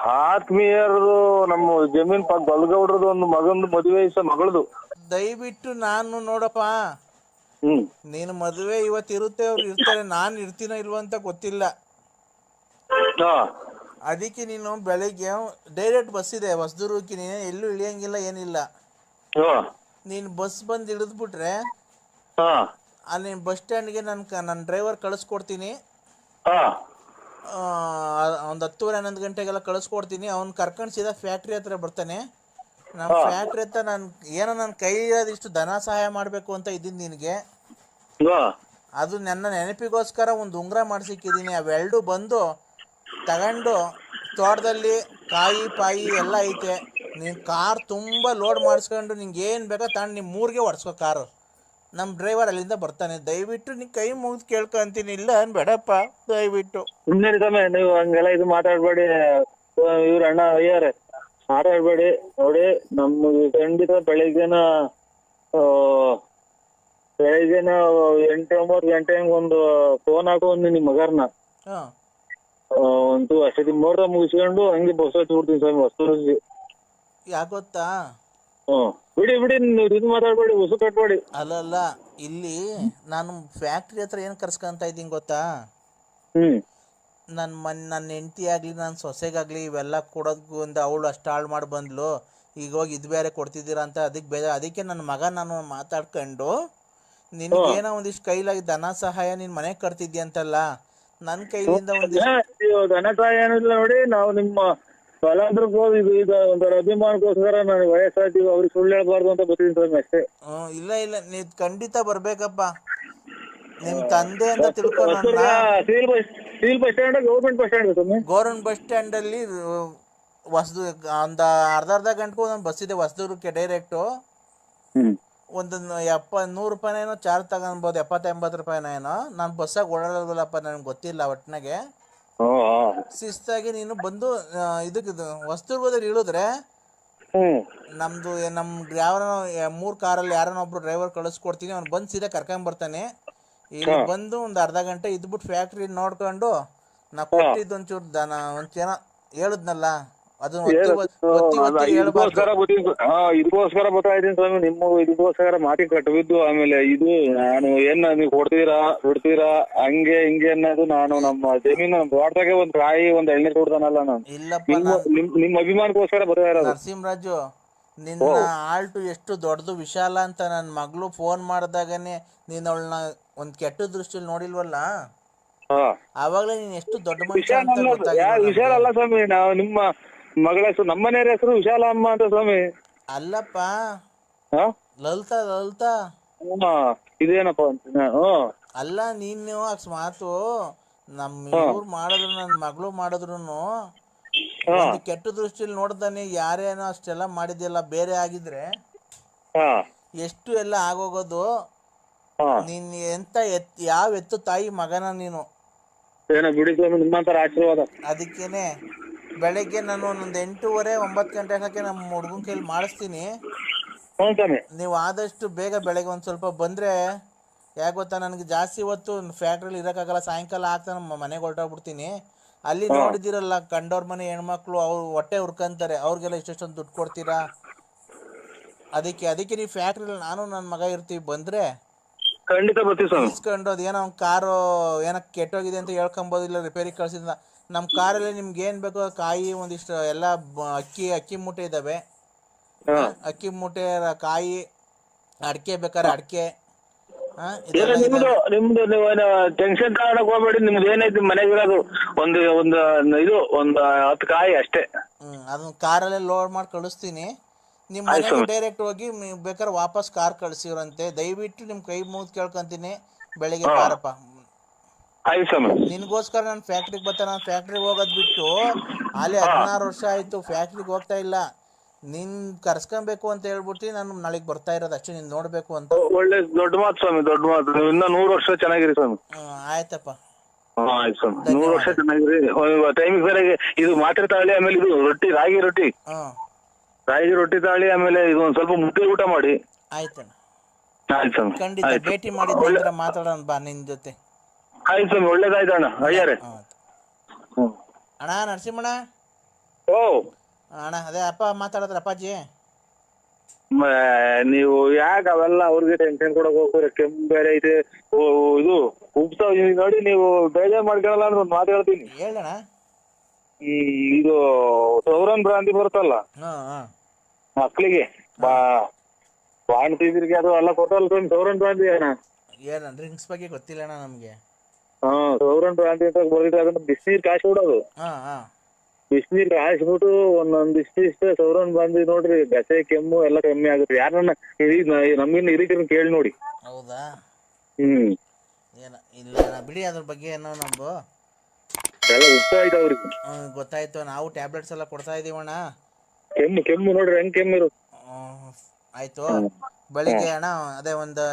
Speaker 2: ಆತ್ಮೀಯರದು ನಮ್ಮ ಜಮೀನ್ ಪಕ್ಕ ಬಲ್ಗೌಡ್ರದ್ದು ಒಂದು ಮಗಂದು ಮದುವೆ ಇಸ ಮಗಳದು.
Speaker 1: ದಯವಿಟ್ಟು ನಾನು ನೋಡಪ್ಪ.
Speaker 2: ಹ್ಮ್.
Speaker 1: ನೀನು ಮದುವೆ ಇವತ್ತು ಇರುತ್ತೆ ಅವ್ರು ಇರ್ತಾರೆ ನಾನು ಇರ್ತೀನೋ ಇಲ್ವೋ ಅಂತ ಗೊತ್ತಿಲ್ಲ.
Speaker 2: ಹಾ.
Speaker 1: ಅದಕ್ಕೆ ನೀನು ಬೆಳಿಗ್ಗೆ ಡೈರೆಕ್ಟ್ ಬಸ್ ಇದೆ. ಹೊಸದುರ್ಗಕ್ಕೆ ನೀನು ಎಲ್ಲೂ ಇಳಿಯಂಗಿಲ್ಲ ಏನಿಲ್ಲ. ನೀನು ಬಸ್ ಬಂದು ಇಳಿದ್ಬಿಟ್ರೆ
Speaker 2: ಹಾ.
Speaker 1: ಅಲ್ಲಿ ಬಸ್ ಸ್ಟ್ಯಾಂಡ್ಗೆ ನನ್ನ ನನ್ನ ಡ್ರೈವರ್ ಕಳಿಸ್ಕೊಡ್ತೀನಿ. ಒಂದು ಹತ್ತುವರೆ ಹನ್ನೊಂದು ಗಂಟೆಗೆಲ್ಲ ಕಳಿಸ್ಕೊಡ್ತೀನಿ. ಅವ್ನು ಕರ್ಕೊಂಡು ಸೀದಾ ಫ್ಯಾಕ್ಟ್ರಿ ಹತ್ರ ಬರ್ತಾನೆ. ನಮ್ಮ ಫ್ಯಾಕ್ಟ್ರಿ ಹತ್ರ ನಾನು ಏನೋ ನನ್ನ ಕೈ ಇಷ್ಟು ಧನ ಸಹಾಯ ಮಾಡಬೇಕು ಅಂತ ಇದ್ದೀನಿ ನಿನಗೆ. ಅದು ನನ್ನ ನೆನಪಿಗೋಸ್ಕರ ಒಂದು ಉಂಗುರ ಮಾಡಿಸಿಕ್ಕಿದ್ದೀನಿ. ಅವೆರಡು ಬಂದು ತಗೊಂಡು ತೋಟದಲ್ಲಿ ಕಾಯಿ ಪಾಯಿ ಎಲ್ಲ ಐತೆ. ನೀನು ಕಾರ್ ತುಂಬ ಲೋಡ್ ಮಾಡಿಸ್ಕೊಂಡು ನಿಂಗೆ ಏನು ಬೇಕೋ ತಗೊಂಡು ನಿಮ್ಮ ಊರಿಗೆ ಹೊಡ್ಸ್ಕೊ ಕಾರು. ನಮ್ಮ ಡ್ರೈವರ್ ಅಲ್ಲಿಂದ ಬರ್ತಾನೆ. ದಯವಿಟ್ಟು ನೀನು ಕೈ ಮುಗಿದು ಕೇಳ್ಕೊಂತೀನಿ ಇಲ್ಲ ಬೇಡಪ್ಪ ದಯವಿಟ್ಟು.
Speaker 2: ಸುಮ್ಮನೆ ತಮ್ಮ. ನೀವು ಹಂಗೆಲ್ಲ ಇದು ಮಾತಾಡ್ಬೇಡಿ. ಇವ್ರ ಅಣ್ಣ ಅಯ್ಯಾರೆ ಮಾತಾಡಬೇಡಿ. ನೋಡಿ ನಮ್ಮ ಖಂಡಿತ ಬೆಳಿಗ್ಗೆನ ಬೆಳಿಗ್ಗೆನ ಎಂಟು ಒಂಬತ್ತು ಗಂಟೆ ಒಂದು ಫೋನ್ ಹಾಕೋ ಒಂದು ನಿಮ್ಮ ಮಗರ್ನ. ಒಂದು ಅಷ್ಟೊತ್ತಿ ಮೋಟ ಮುಗಿಸ್ಕೊಂಡು ಹಂಗೆ ಬಸ್ ಹಚ್ಚಿ ಬಿಡ್ತೀನಿ ಸ್ವಾಮಿ ಯಾಕೆ
Speaker 1: ಗೊತ್ತಾ?
Speaker 2: ಹ್ಮ್ ಬಿಡಿ ಬಿಡಿ ನೀವು ಇದು ಮಾತಾಡ್ಬೇಡಿ ಉಸು ಕಟ್ಬೇಡಿ.
Speaker 1: ಅಲ್ಲ ಇಲ್ಲಿ ನಾನು ಫ್ಯಾಕ್ಟ್ರಿ ಹತ್ರ ಏನು ಕರ್ಸ್ಕೊಂತ ಇದ್ದೀನಿ ಗೊತ್ತಾ?
Speaker 2: ಹ್ಮ್
Speaker 1: ನನ್ನ ಮನ್ ನನ್ನ ಹೆಂಡತಿ ಆಗಲಿ ನನ್ನ ಸೊಸೆಗಾಗಲಿ ಇವೆಲ್ಲ ಕೊಡೋದಕ್ಕೂ ಒಂದು ಅವಳು ಅಷ್ಟು ಹಾಳು ಮಾಡಿ ಬಂದ್ಲು. ಈಗ ಹೋಗಿ ಇದು ಬೇರೆ ಕೊಡ್ತಿದ್ದೀರಾ ಅಂತ ಅದಕ್ಕೆ ಬೇಜ ಅದಕ್ಕೆ ನನ್ನ ಮಗ ನಾನು ಮಾತಾಡ್ಕೊಂಡು ನಿನಗೇನೋ ಒಂದಿಷ್ಟು ಕೈಲಾಗಿ ಧನ ಸಹಾಯ ನಿನ್ನ ಮನೆಗೆ ಕಟ್ತಿದ್ಯ ಅಂತಲ್ಲ? ನನ್ನ ಕೈಲಿಂದ ಒಂದು
Speaker 2: ನೀವು ಏನಿಲ್ಲ ನೋಡಿ ನಾವು ನಿಮ್ಮ ಫಲಾಂತರಕ್ಕೆ ಹೋಗಿ ಇದು ಇದು ಒಂಥರ ಅಭಿಮಾನಕ್ಕೋಸ್ಕರ ನಾನು ವಯಸ್ಸಾಗ್ತೀವಿ ಅವ್ರಿಗೆ ಸುಳ್ಳು ಹೇಳ್ಬಾರ್ದು ಅಂತ ಬರ್ತೀನಿ ಸ್ವಾಮಿ ಅಷ್ಟೇ.
Speaker 1: ಹ್ಮ್, ಇಲ್ಲ ಇಲ್ಲ ನೀವು ಖಂಡಿತ ಬರ್ಬೇಕಪ್ಪ. ನಿಮ್ ತಂದೆ ಅಂತ ತಿಳ್ಕೊ
Speaker 2: civil bus steel bus stand government bus stand ಸ್ವಾಮಿ
Speaker 1: ಗೌರ್ಮೆಂಟ್ ಬಸ್ ಸ್ಟ್ಯಾಂಡಲ್ಲಿ ಹೊಸದು ಒಂದು ಅರ್ಧ ಅರ್ಧ ಗಂಟೆಗೂ ಒಂದೊಂದು ಬಸ್ ಇದೆ ಹೊಸದೂರಕ್ಕೆ ಡೈರೆಕ್ಟು
Speaker 2: ಹ್ಮ್.
Speaker 1: ಒಂದು ಎಪ್ಪ ನೂರು ರೂಪಾಯಿನೇನೋ ಚಾರ್ಜ್ ತಗೊಬೋದು ಎಪ್ಪತ್ತು ಎಂಬತ್ತು ರೂಪಾಯಿನೇನೋ. ನಾನು ಬಸ್ಸಾಗ ಓಡಾಡೋದಿಲ್ಲಪ್ಪ ನನಗೆ ಗೊತ್ತಿಲ್ಲ ಒಟ್ಟಿನಾಗೆ. ಶಿಸ್ತಾಗಿ ನೀನು ಬಂದು ಇದಕ್ಕೆ ಇದು ವಸ್ತುರ್ಗೋದಲ್ಲಿ ಇಳಿದ್ರೆ ನಮ್ದು ನಮ್ ಯಾವ ಮೂರ್ ಕಾರಲ್ಲಿ ಯಾರನ್ನ ಒಬ್ರು ಡ್ರೈವರ್ ಕಳಿಸ್ಕೊಡ್ತೀನಿ ಅವ್ನು ಬಂದು ಸೀದಾ ಕರ್ಕೊಂಡ್ ಬರ್ತಾನೆ ಇಲ್ಲಿ ಬಂದು ಒಂದು ಅರ್ಧ ಗಂಟೆ ಇದ್ಬಿಟ್ಟು ಫ್ಯಾಕ್ಟ್ರಿ ನೋಡ್ಕೊಂಡು ನಾ ಕೊಟ್ಟಿದ್ದು ಒಂಚೂರು ದನ ಒಂಚೇನ ಹೇಳುದ್ನಲ್ಲ
Speaker 2: ಇದಕ್ಕೋಸ್ಕರ ಹಾ ಇದಕ್ಕೋಸ್ಕರ ಬರ್ತಾಯಿದ್ದೀನಿ ಸ್ವಾಮಿ. ನಿಮ್ಮ ಇದಕ್ಕೋಸ್ಕರ ಮಾತಿ ಕಟ್ಟಬಿದ್ದು ಆಮೇಲೆ ಇದು ನಾನು ಏನ್ ನೀವು ಕೊಡ್ತೀರಾ ಬಿಡ್ತೀರಾ ಹಂಗೆ ಹಿಂಗೆ ಅನ್ನೋದು ನಾನು ನಮ್ಮ ಜಮೀನು ತೋಟದಾಗೆ ಒಂದ್ ಕಾಯಿ ಒಂದ್ ಎಳ್ನೀರ್ ಕೊಡ್ತಾನಲ್ಲ ನಾನು. ನಿಮ್ ಅಭಿಮಾನಕ್ಕೋಸ್ಕರ ಬರ್ತಾ ಇರೋದು.
Speaker 1: ನರಸಿಂಹರಾಜು ನಿನ್ನ ಆಲ್ಟು ಎಷ್ಟು ದೊಡ್ಡದು ವಿಶಾಲ ಅಂತ ನನ್ನ ಮಗಳು ಫೋನ್ ಮಾಡಿದಾಗನೆ ನೀನ್ ಅವಳನ್ನ ಒಂದ್ ಕೆಟ್ಟ ದೃಷ್ಟಿಯಲ್ಲಿ ನೋಡಿಲ್ವಲ್ಲ?
Speaker 2: ಅವಾಗಲೇ
Speaker 1: ಆವಾಗಲೇ ನೀನು ಎಷ್ಟು ದೊಡ್ಡ ಮನುಷ್ಯ ಅಂತ
Speaker 2: ವಿಶಾಲ ಅಲ್ಲ ಸ್ವಾಮಿ ನಾವು ನಿಮ್ಮ ಮಗಳ ಹೆಸರು ನಮ್ಮ ಮನೆಯವ್ರ ಹೆಸರು ವಿಶಾಲ ಅಮ್ಮ ಅಂತ ಸ್ವಾಮಿ.
Speaker 1: ಅಲ್ಲಪ್ಪ.
Speaker 2: ಹಾ?
Speaker 1: ಲಲಿತಾ ಲಲಿತಾ.
Speaker 2: ಇದೇನಪ್ಪ ಅಂತ ಹ್ಮ್.
Speaker 1: ಅಲ್ಲ ನೀನು ಅಕಸ್ಮಾತು ನಮ್ಮ ಇವ್ರು ಮಾಡಿದ್ರು ನನ್ನ ಮಗಳು ಮಾಡಿದ್ರು ಒಂದು ಕೆಟ್ಟ ದೃಷ್ಟಿಲಿ ನೋಡ್ದಾನೆ ಯಾರೇನೋ ಅಷ್ಟೆಲ್ಲ ಮಾಡಿದ್ಯಲ್ಲ ಬೇರೆ ಆಗಿದ್ರೆ.
Speaker 2: ಹಾ.
Speaker 1: ಎಷ್ಟು ಎಲ್ಲ ಆಗೋಗೋದು.
Speaker 2: ಹಾ.
Speaker 1: ನೀನ್ ಎಂತ ಎತ್ ಯಾವ ಎತ್ತು ತಾಯಿ ಮಗನ ನೀನು.
Speaker 2: ಏನೋ ಬಿಡಿ ಸ್ವಾಮಿ ನಿಮ್ಮಂತರ ಆಶೀರ್ವಾದ.
Speaker 1: ಅದಕ್ಕೇನೆ. ಬೆಳಗ್ಗೆ ನಾನು ಒಂದೊಂದು ಎಂಟೂವರೆ ಒಂಬತ್ತು ಗಂಟೆ ಹಾಕಿ ನಮ್ಮ ಹುಡುಗನ ಕೈಲಿ ಮಾಡಿಸ್ತೀನಿ.
Speaker 2: ಹ್ಞೂ ಸ್ವಾಮಿ.
Speaker 1: ನೀವು ಆದಷ್ಟು ಬೇಗ ಬೆಳಗ್ಗೆ ಒಂದು ಸ್ವಲ್ಪ ಬಂದರೆ ಯಾಕೆ ಗೊತ್ತಾ ನನಗೆ ಜಾಸ್ತಿ ಹೊತ್ತು ಫ್ಯಾಕ್ಟ್ರಿಲಿ ಇರೋಕ್ಕಾಗಲ್ಲ ಸಾಯಂಕಾಲ ಆಗ್ತಾ ನಮ್ಮ ಮನೆಗೆ ಹೊರಟೋಗ್ಬಿಡ್ತೀನಿ. ಅಲ್ಲಿ ನೋಡಿದಿರಲ್ಲ ಕಂಡವ್ರ ಮನೆ ಹೆಣ್ಮಕ್ಳು ಅವ್ರು ಹೊಟ್ಟೆ ಹುರ್ಕಂತಾರೆ ಅವ್ರಿಗೆಲ್ಲ ಇಷ್ಟೊಂದು ದುಡ್ಡು ಕೊಡ್ತೀರಾ? ಅದಕ್ಕೆ ಅದಕ್ಕೆ ನೀವು ಫ್ಯಾಕ್ಟ್ರಿಲಿ ನಾನು ನನ್ನ ಮಗ ಇರ್ತೀವಿ ಬಂದರೆ
Speaker 2: ಖಂಡಿತ ಬರ್ತೀವಿ ಸ್ವಾಮಿ.
Speaker 1: ಇಸ್ಕೊಂಡು ಅದೇನೋ ಒಂದು ಕಾರು ಏನೋ ಕೆಟ್ಟೋಗಿದೆ ಅಂತ ಹೇಳ್ಕೊಂಬೋದು ಇಲ್ಲ ರಿಪೇರಿ ಕಳ್ಸಿದ ನಮ್ಮ ಕಾರಲ್ಲಿ ನಿಮ್ಗೆ ಏನು ಬೇಕೋ ಕಾಯಿ ಒಂದಿಷ್ಟು ಎಲ್ಲ ಬ- ಅಕ್ಕಿ ಅಕ್ಕಿ ಮೂಟೆ ಇದಾವೆ.
Speaker 2: ಹಾ.
Speaker 1: ಅಕ್ಕಿ ಮೂಟೆ ರ- ಕಾಯಿ ಅಡಿಕೆ ಬೇಕಾದ್ರೆ ಅಡಿಕೆ.
Speaker 2: ಇಲ್ಲ ನಿಮ್ದು ನಿಮ್ದು ನೀವು ಟೆನ್ಷನ್ ತಗೊಳಕ್ ಹೋಗ್ಬೇಡಿ ನಿಮ್ದು ಏನೈತಿ ಮನೆಗಿರೋದು ಒಂದು ಒಂದು ಇದು ಒಂದು ಹತ್ತು ಕಾಯಿ ಅಷ್ಟೇ.
Speaker 1: ಹ್ಮ್ ಅದನ್ನ ಕಾರಲ್ಲೇ ಲೋಡ್ ಮಾಡಿ ಕಳಿಸ್ತೀನಿ. ನಿಮ್ಮ ಮನೆಗೆ ಡೈರೆಕ್ಟ್ ಹೋಗಿ ನೀವು ಬೇಕಾದ್ರೆ ವಾಪಸ್ ಕಾರ್ ಕಳಿಸಿರಂತೆ ದಯವಿಟ್ಟು ನಿಮ್ಮ ಕೈ ಮುಗಿದು ಕೇಳ್ಕೊಂತೀನಿ. ಬೆಳಿಗ್ಗೆ ಬಾರಪ್ಪ
Speaker 2: ಆಯ್ತು ಸ್ವಾಮಿ.
Speaker 1: ನಿನಗೋಸ್ಕರ ನಾನು ಫ್ಯಾಕ್ಟ್ರಿಗೆ ಬರ್ತಾ ನಾನು ಫ್ಯಾಕ್ಟ್ರಿಗೆ ಹೋಗೋದ್ ಬಿಟ್ಟು ಅಲ್ಲಿ ಹದಿನಾರು ವರ್ಷ ಆಯ್ತು ಫ್ಯಾಕ್ಟ್ರಿಗೆ ಹೋಗ್ತಾ ಇಲ್ಲ. ನಿನ್ ಕರ್ಸ್ಕೊಬೇಕು ಅಂತ ಹೇಳ್ಬಿಟ್ಟು ನಾನು ನಾಳೆಗ್ ಬರ್ತಾ ಇರೋದು ಅಷ್ಟೇ ನೀನ್ ನೋಡ್ಬೇಕು ಅಂತ.
Speaker 2: ಒಳ್ಳೆ ದೊಡ್ಡ ಮಾತು ಸ್ವಾಮಿ ದೊಡ್ಡ ಮಾತು. ನೀವು ಇನ್ನೂ ನೂರು ವರ್ಷ ಚೆನ್ನಾಗಿರಿ ಸ್ವಾಮಿ.
Speaker 1: ಹ್ಮ್, ಆಯ್ತಪ್ಪ.
Speaker 2: ಹಾ ಆಯ್ತು ಸ್ವಾಮಿ. ನೂರು ವರ್ಷ ಚೆನ್ನಾಗಿರಿ. ಟೈಮಿಗೆ ಬೇರೆ ಇದು ಮಾತ್ರೆ ತಾಳಿ ಆಮೇಲೆ ಇದು ರೊಟ್ಟಿ ರಾಗಿ ರೊಟ್ಟಿ.
Speaker 1: ಹ್ಮ್
Speaker 2: ರಾಗಿ ರೊಟ್ಟಿ ತಾಳಿ ಆಮೇಲೆ ಇದು ಒಂದ್ ಸ್ವಲ್ಪ ಮುದ್ದೆ ಊಟ ಮಾಡಿ.
Speaker 1: ಆಯ್ತಣ್ಣ.
Speaker 2: ಆಯ್ತು ಸ್ವಾಮಿ.
Speaker 1: ಖಂಡಿತ
Speaker 2: ಆಯ್ತು.
Speaker 1: ಭೇಟಿ ಮಾಡಿದ್ರೆ ಮಾತಾಡೋಣ ಬಾ ನಿನ್ ಜೊತೆ.
Speaker 2: ಆಯ್ತು ಸ್ವಾಮಿ ಒಳ್ಳೇದಾಯ್ತು ಅಣ್ಣ. ಅಯ್ಯಾರೆ. ಹ್ಮ್.
Speaker 1: ಅಣ್ಣ ನರಸಿಂಹಣ್ಣ?
Speaker 2: ಓ.
Speaker 1: ಅಣ್ಣ ಅದೇ ಅಪ್ಪ ಮಾತಾಡಿದ್ರ ಅಪ್ಪಾಜಿ.
Speaker 2: ಮ- ನೀವು ಯಾಕೆ ಅವೆಲ್ಲ ಅವ್ರಿಗೆ ಟೆನ್ಷನ್ ಕೊಡಕ್ ಹೋಗ್ತೀರ? ಕೆಮ್ಮು ಬೇರೆ ಐತೆ. ಓ ಇದು ಉಪ್ಸ ನೋಡಿ ನೀವು ಬೇಜಾರ್ ಮಾಡ್ಕೊಳಲ್ಲ ಅಂತ ಒಂದು ಮಾತು ಹೇಳ್ತೀನಿ.
Speaker 1: ಹೇಳಣ್ಣ.
Speaker 2: ಈ ಇದು ಸೌರನ್ ಭ್ರಾಂತಿ ಬರುತ್ತಲ್ಲ?
Speaker 1: ಹಾಂ ಹಾಂ.
Speaker 2: ಮಕ್ಳಿಗೆ. ಬಾ. ಬಾಣ್ ತಿಂದ್ರಿಗೆ ಅದು ಎಲ್ಲ ಕೊಟ್ಟಲ್ಲ ಸೌರನ್ ಭ್ರಾಂತಿ ಅಣ್ಣ.
Speaker 1: ಏನು ಡ್ರಿಂಕ್ಸ್ ಬಗ್ಗೆ ಗೊತ್ತಿಲ್ಲ ಅಣ್ಣ ನಮಗೆ.
Speaker 2: ಹಾ ಸೌರನ್ ಭ್ರಾಂತಿ ಅಂತ ಅದನ್ನ ಬಿಸಿನೀರ್ ಕಾಯಿಸಿ ಬಿಡೋದು.
Speaker 1: ಹಾ ಹಾ.
Speaker 2: ಬಿಸಿನೀರ್ ಕಾಯಿಸ್ಬಿಟ್ಟು ಒಂದೊಂದ್ ಇಷ್ಟ ಇಷ್ಟ ಸೌರನ್ ಬಂದಿ ನೋಡ್ರಿ ಗಸೆ ಕೆಮ್ಮು ಎಲ್ಲ ಕಮ್ಮಿ ಆಗುತ್ತೆ. ಯಾರನ್ನ ನಮ್ಗಿನ್ನ ಹಿರಿಕರನ್ನ ಕೇಳಿ ನೋಡಿ.
Speaker 1: ಹೌದಾ?
Speaker 2: ಹ್ಮ್.
Speaker 1: ಏನ ಇಲ್ಲ ಅಣ್ಣ ಬಿಡಿ ಅದ್ರ ಬಗ್ಗೆ ಏನೋ ನಮ್ದು.
Speaker 2: ಎಲ್ಲ ಉಪ್ಪ ಆಯ್ತು ಅವ್ರಿಗೆ.
Speaker 1: ಹ್ಮ್, ಗೊತ್ತಾಯ್ತು. ನಾವು ಟ್ಯಾಬ್ಲೆಟ್ಸ್ ಎಲ್ಲ ಕೊಡ್ತಾ ಇದೀವಣ್ಣ
Speaker 2: ಕೆಮ್ಮು ಕೆಮ್ಮು ನೋಡ್ರಿ ಹೆಂಗ್ ಕೆಮ್ಮಿರು
Speaker 1: ಹ್ಮ್, ಆಯ್ತು. ಬೆಳಿಗ್ಗೆ ಅಣ್ಣ ಅದೇ ಒಂದು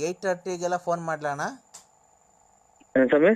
Speaker 1: ಏಯ್ಟ್ ತರ್ಟಿಗೆಲ್ಲ ಫೋನ್ ಮಾಡ್ಲಾ ಅಣ್ಣ?
Speaker 2: ಏನ್ ಸ್ವಾಮಿ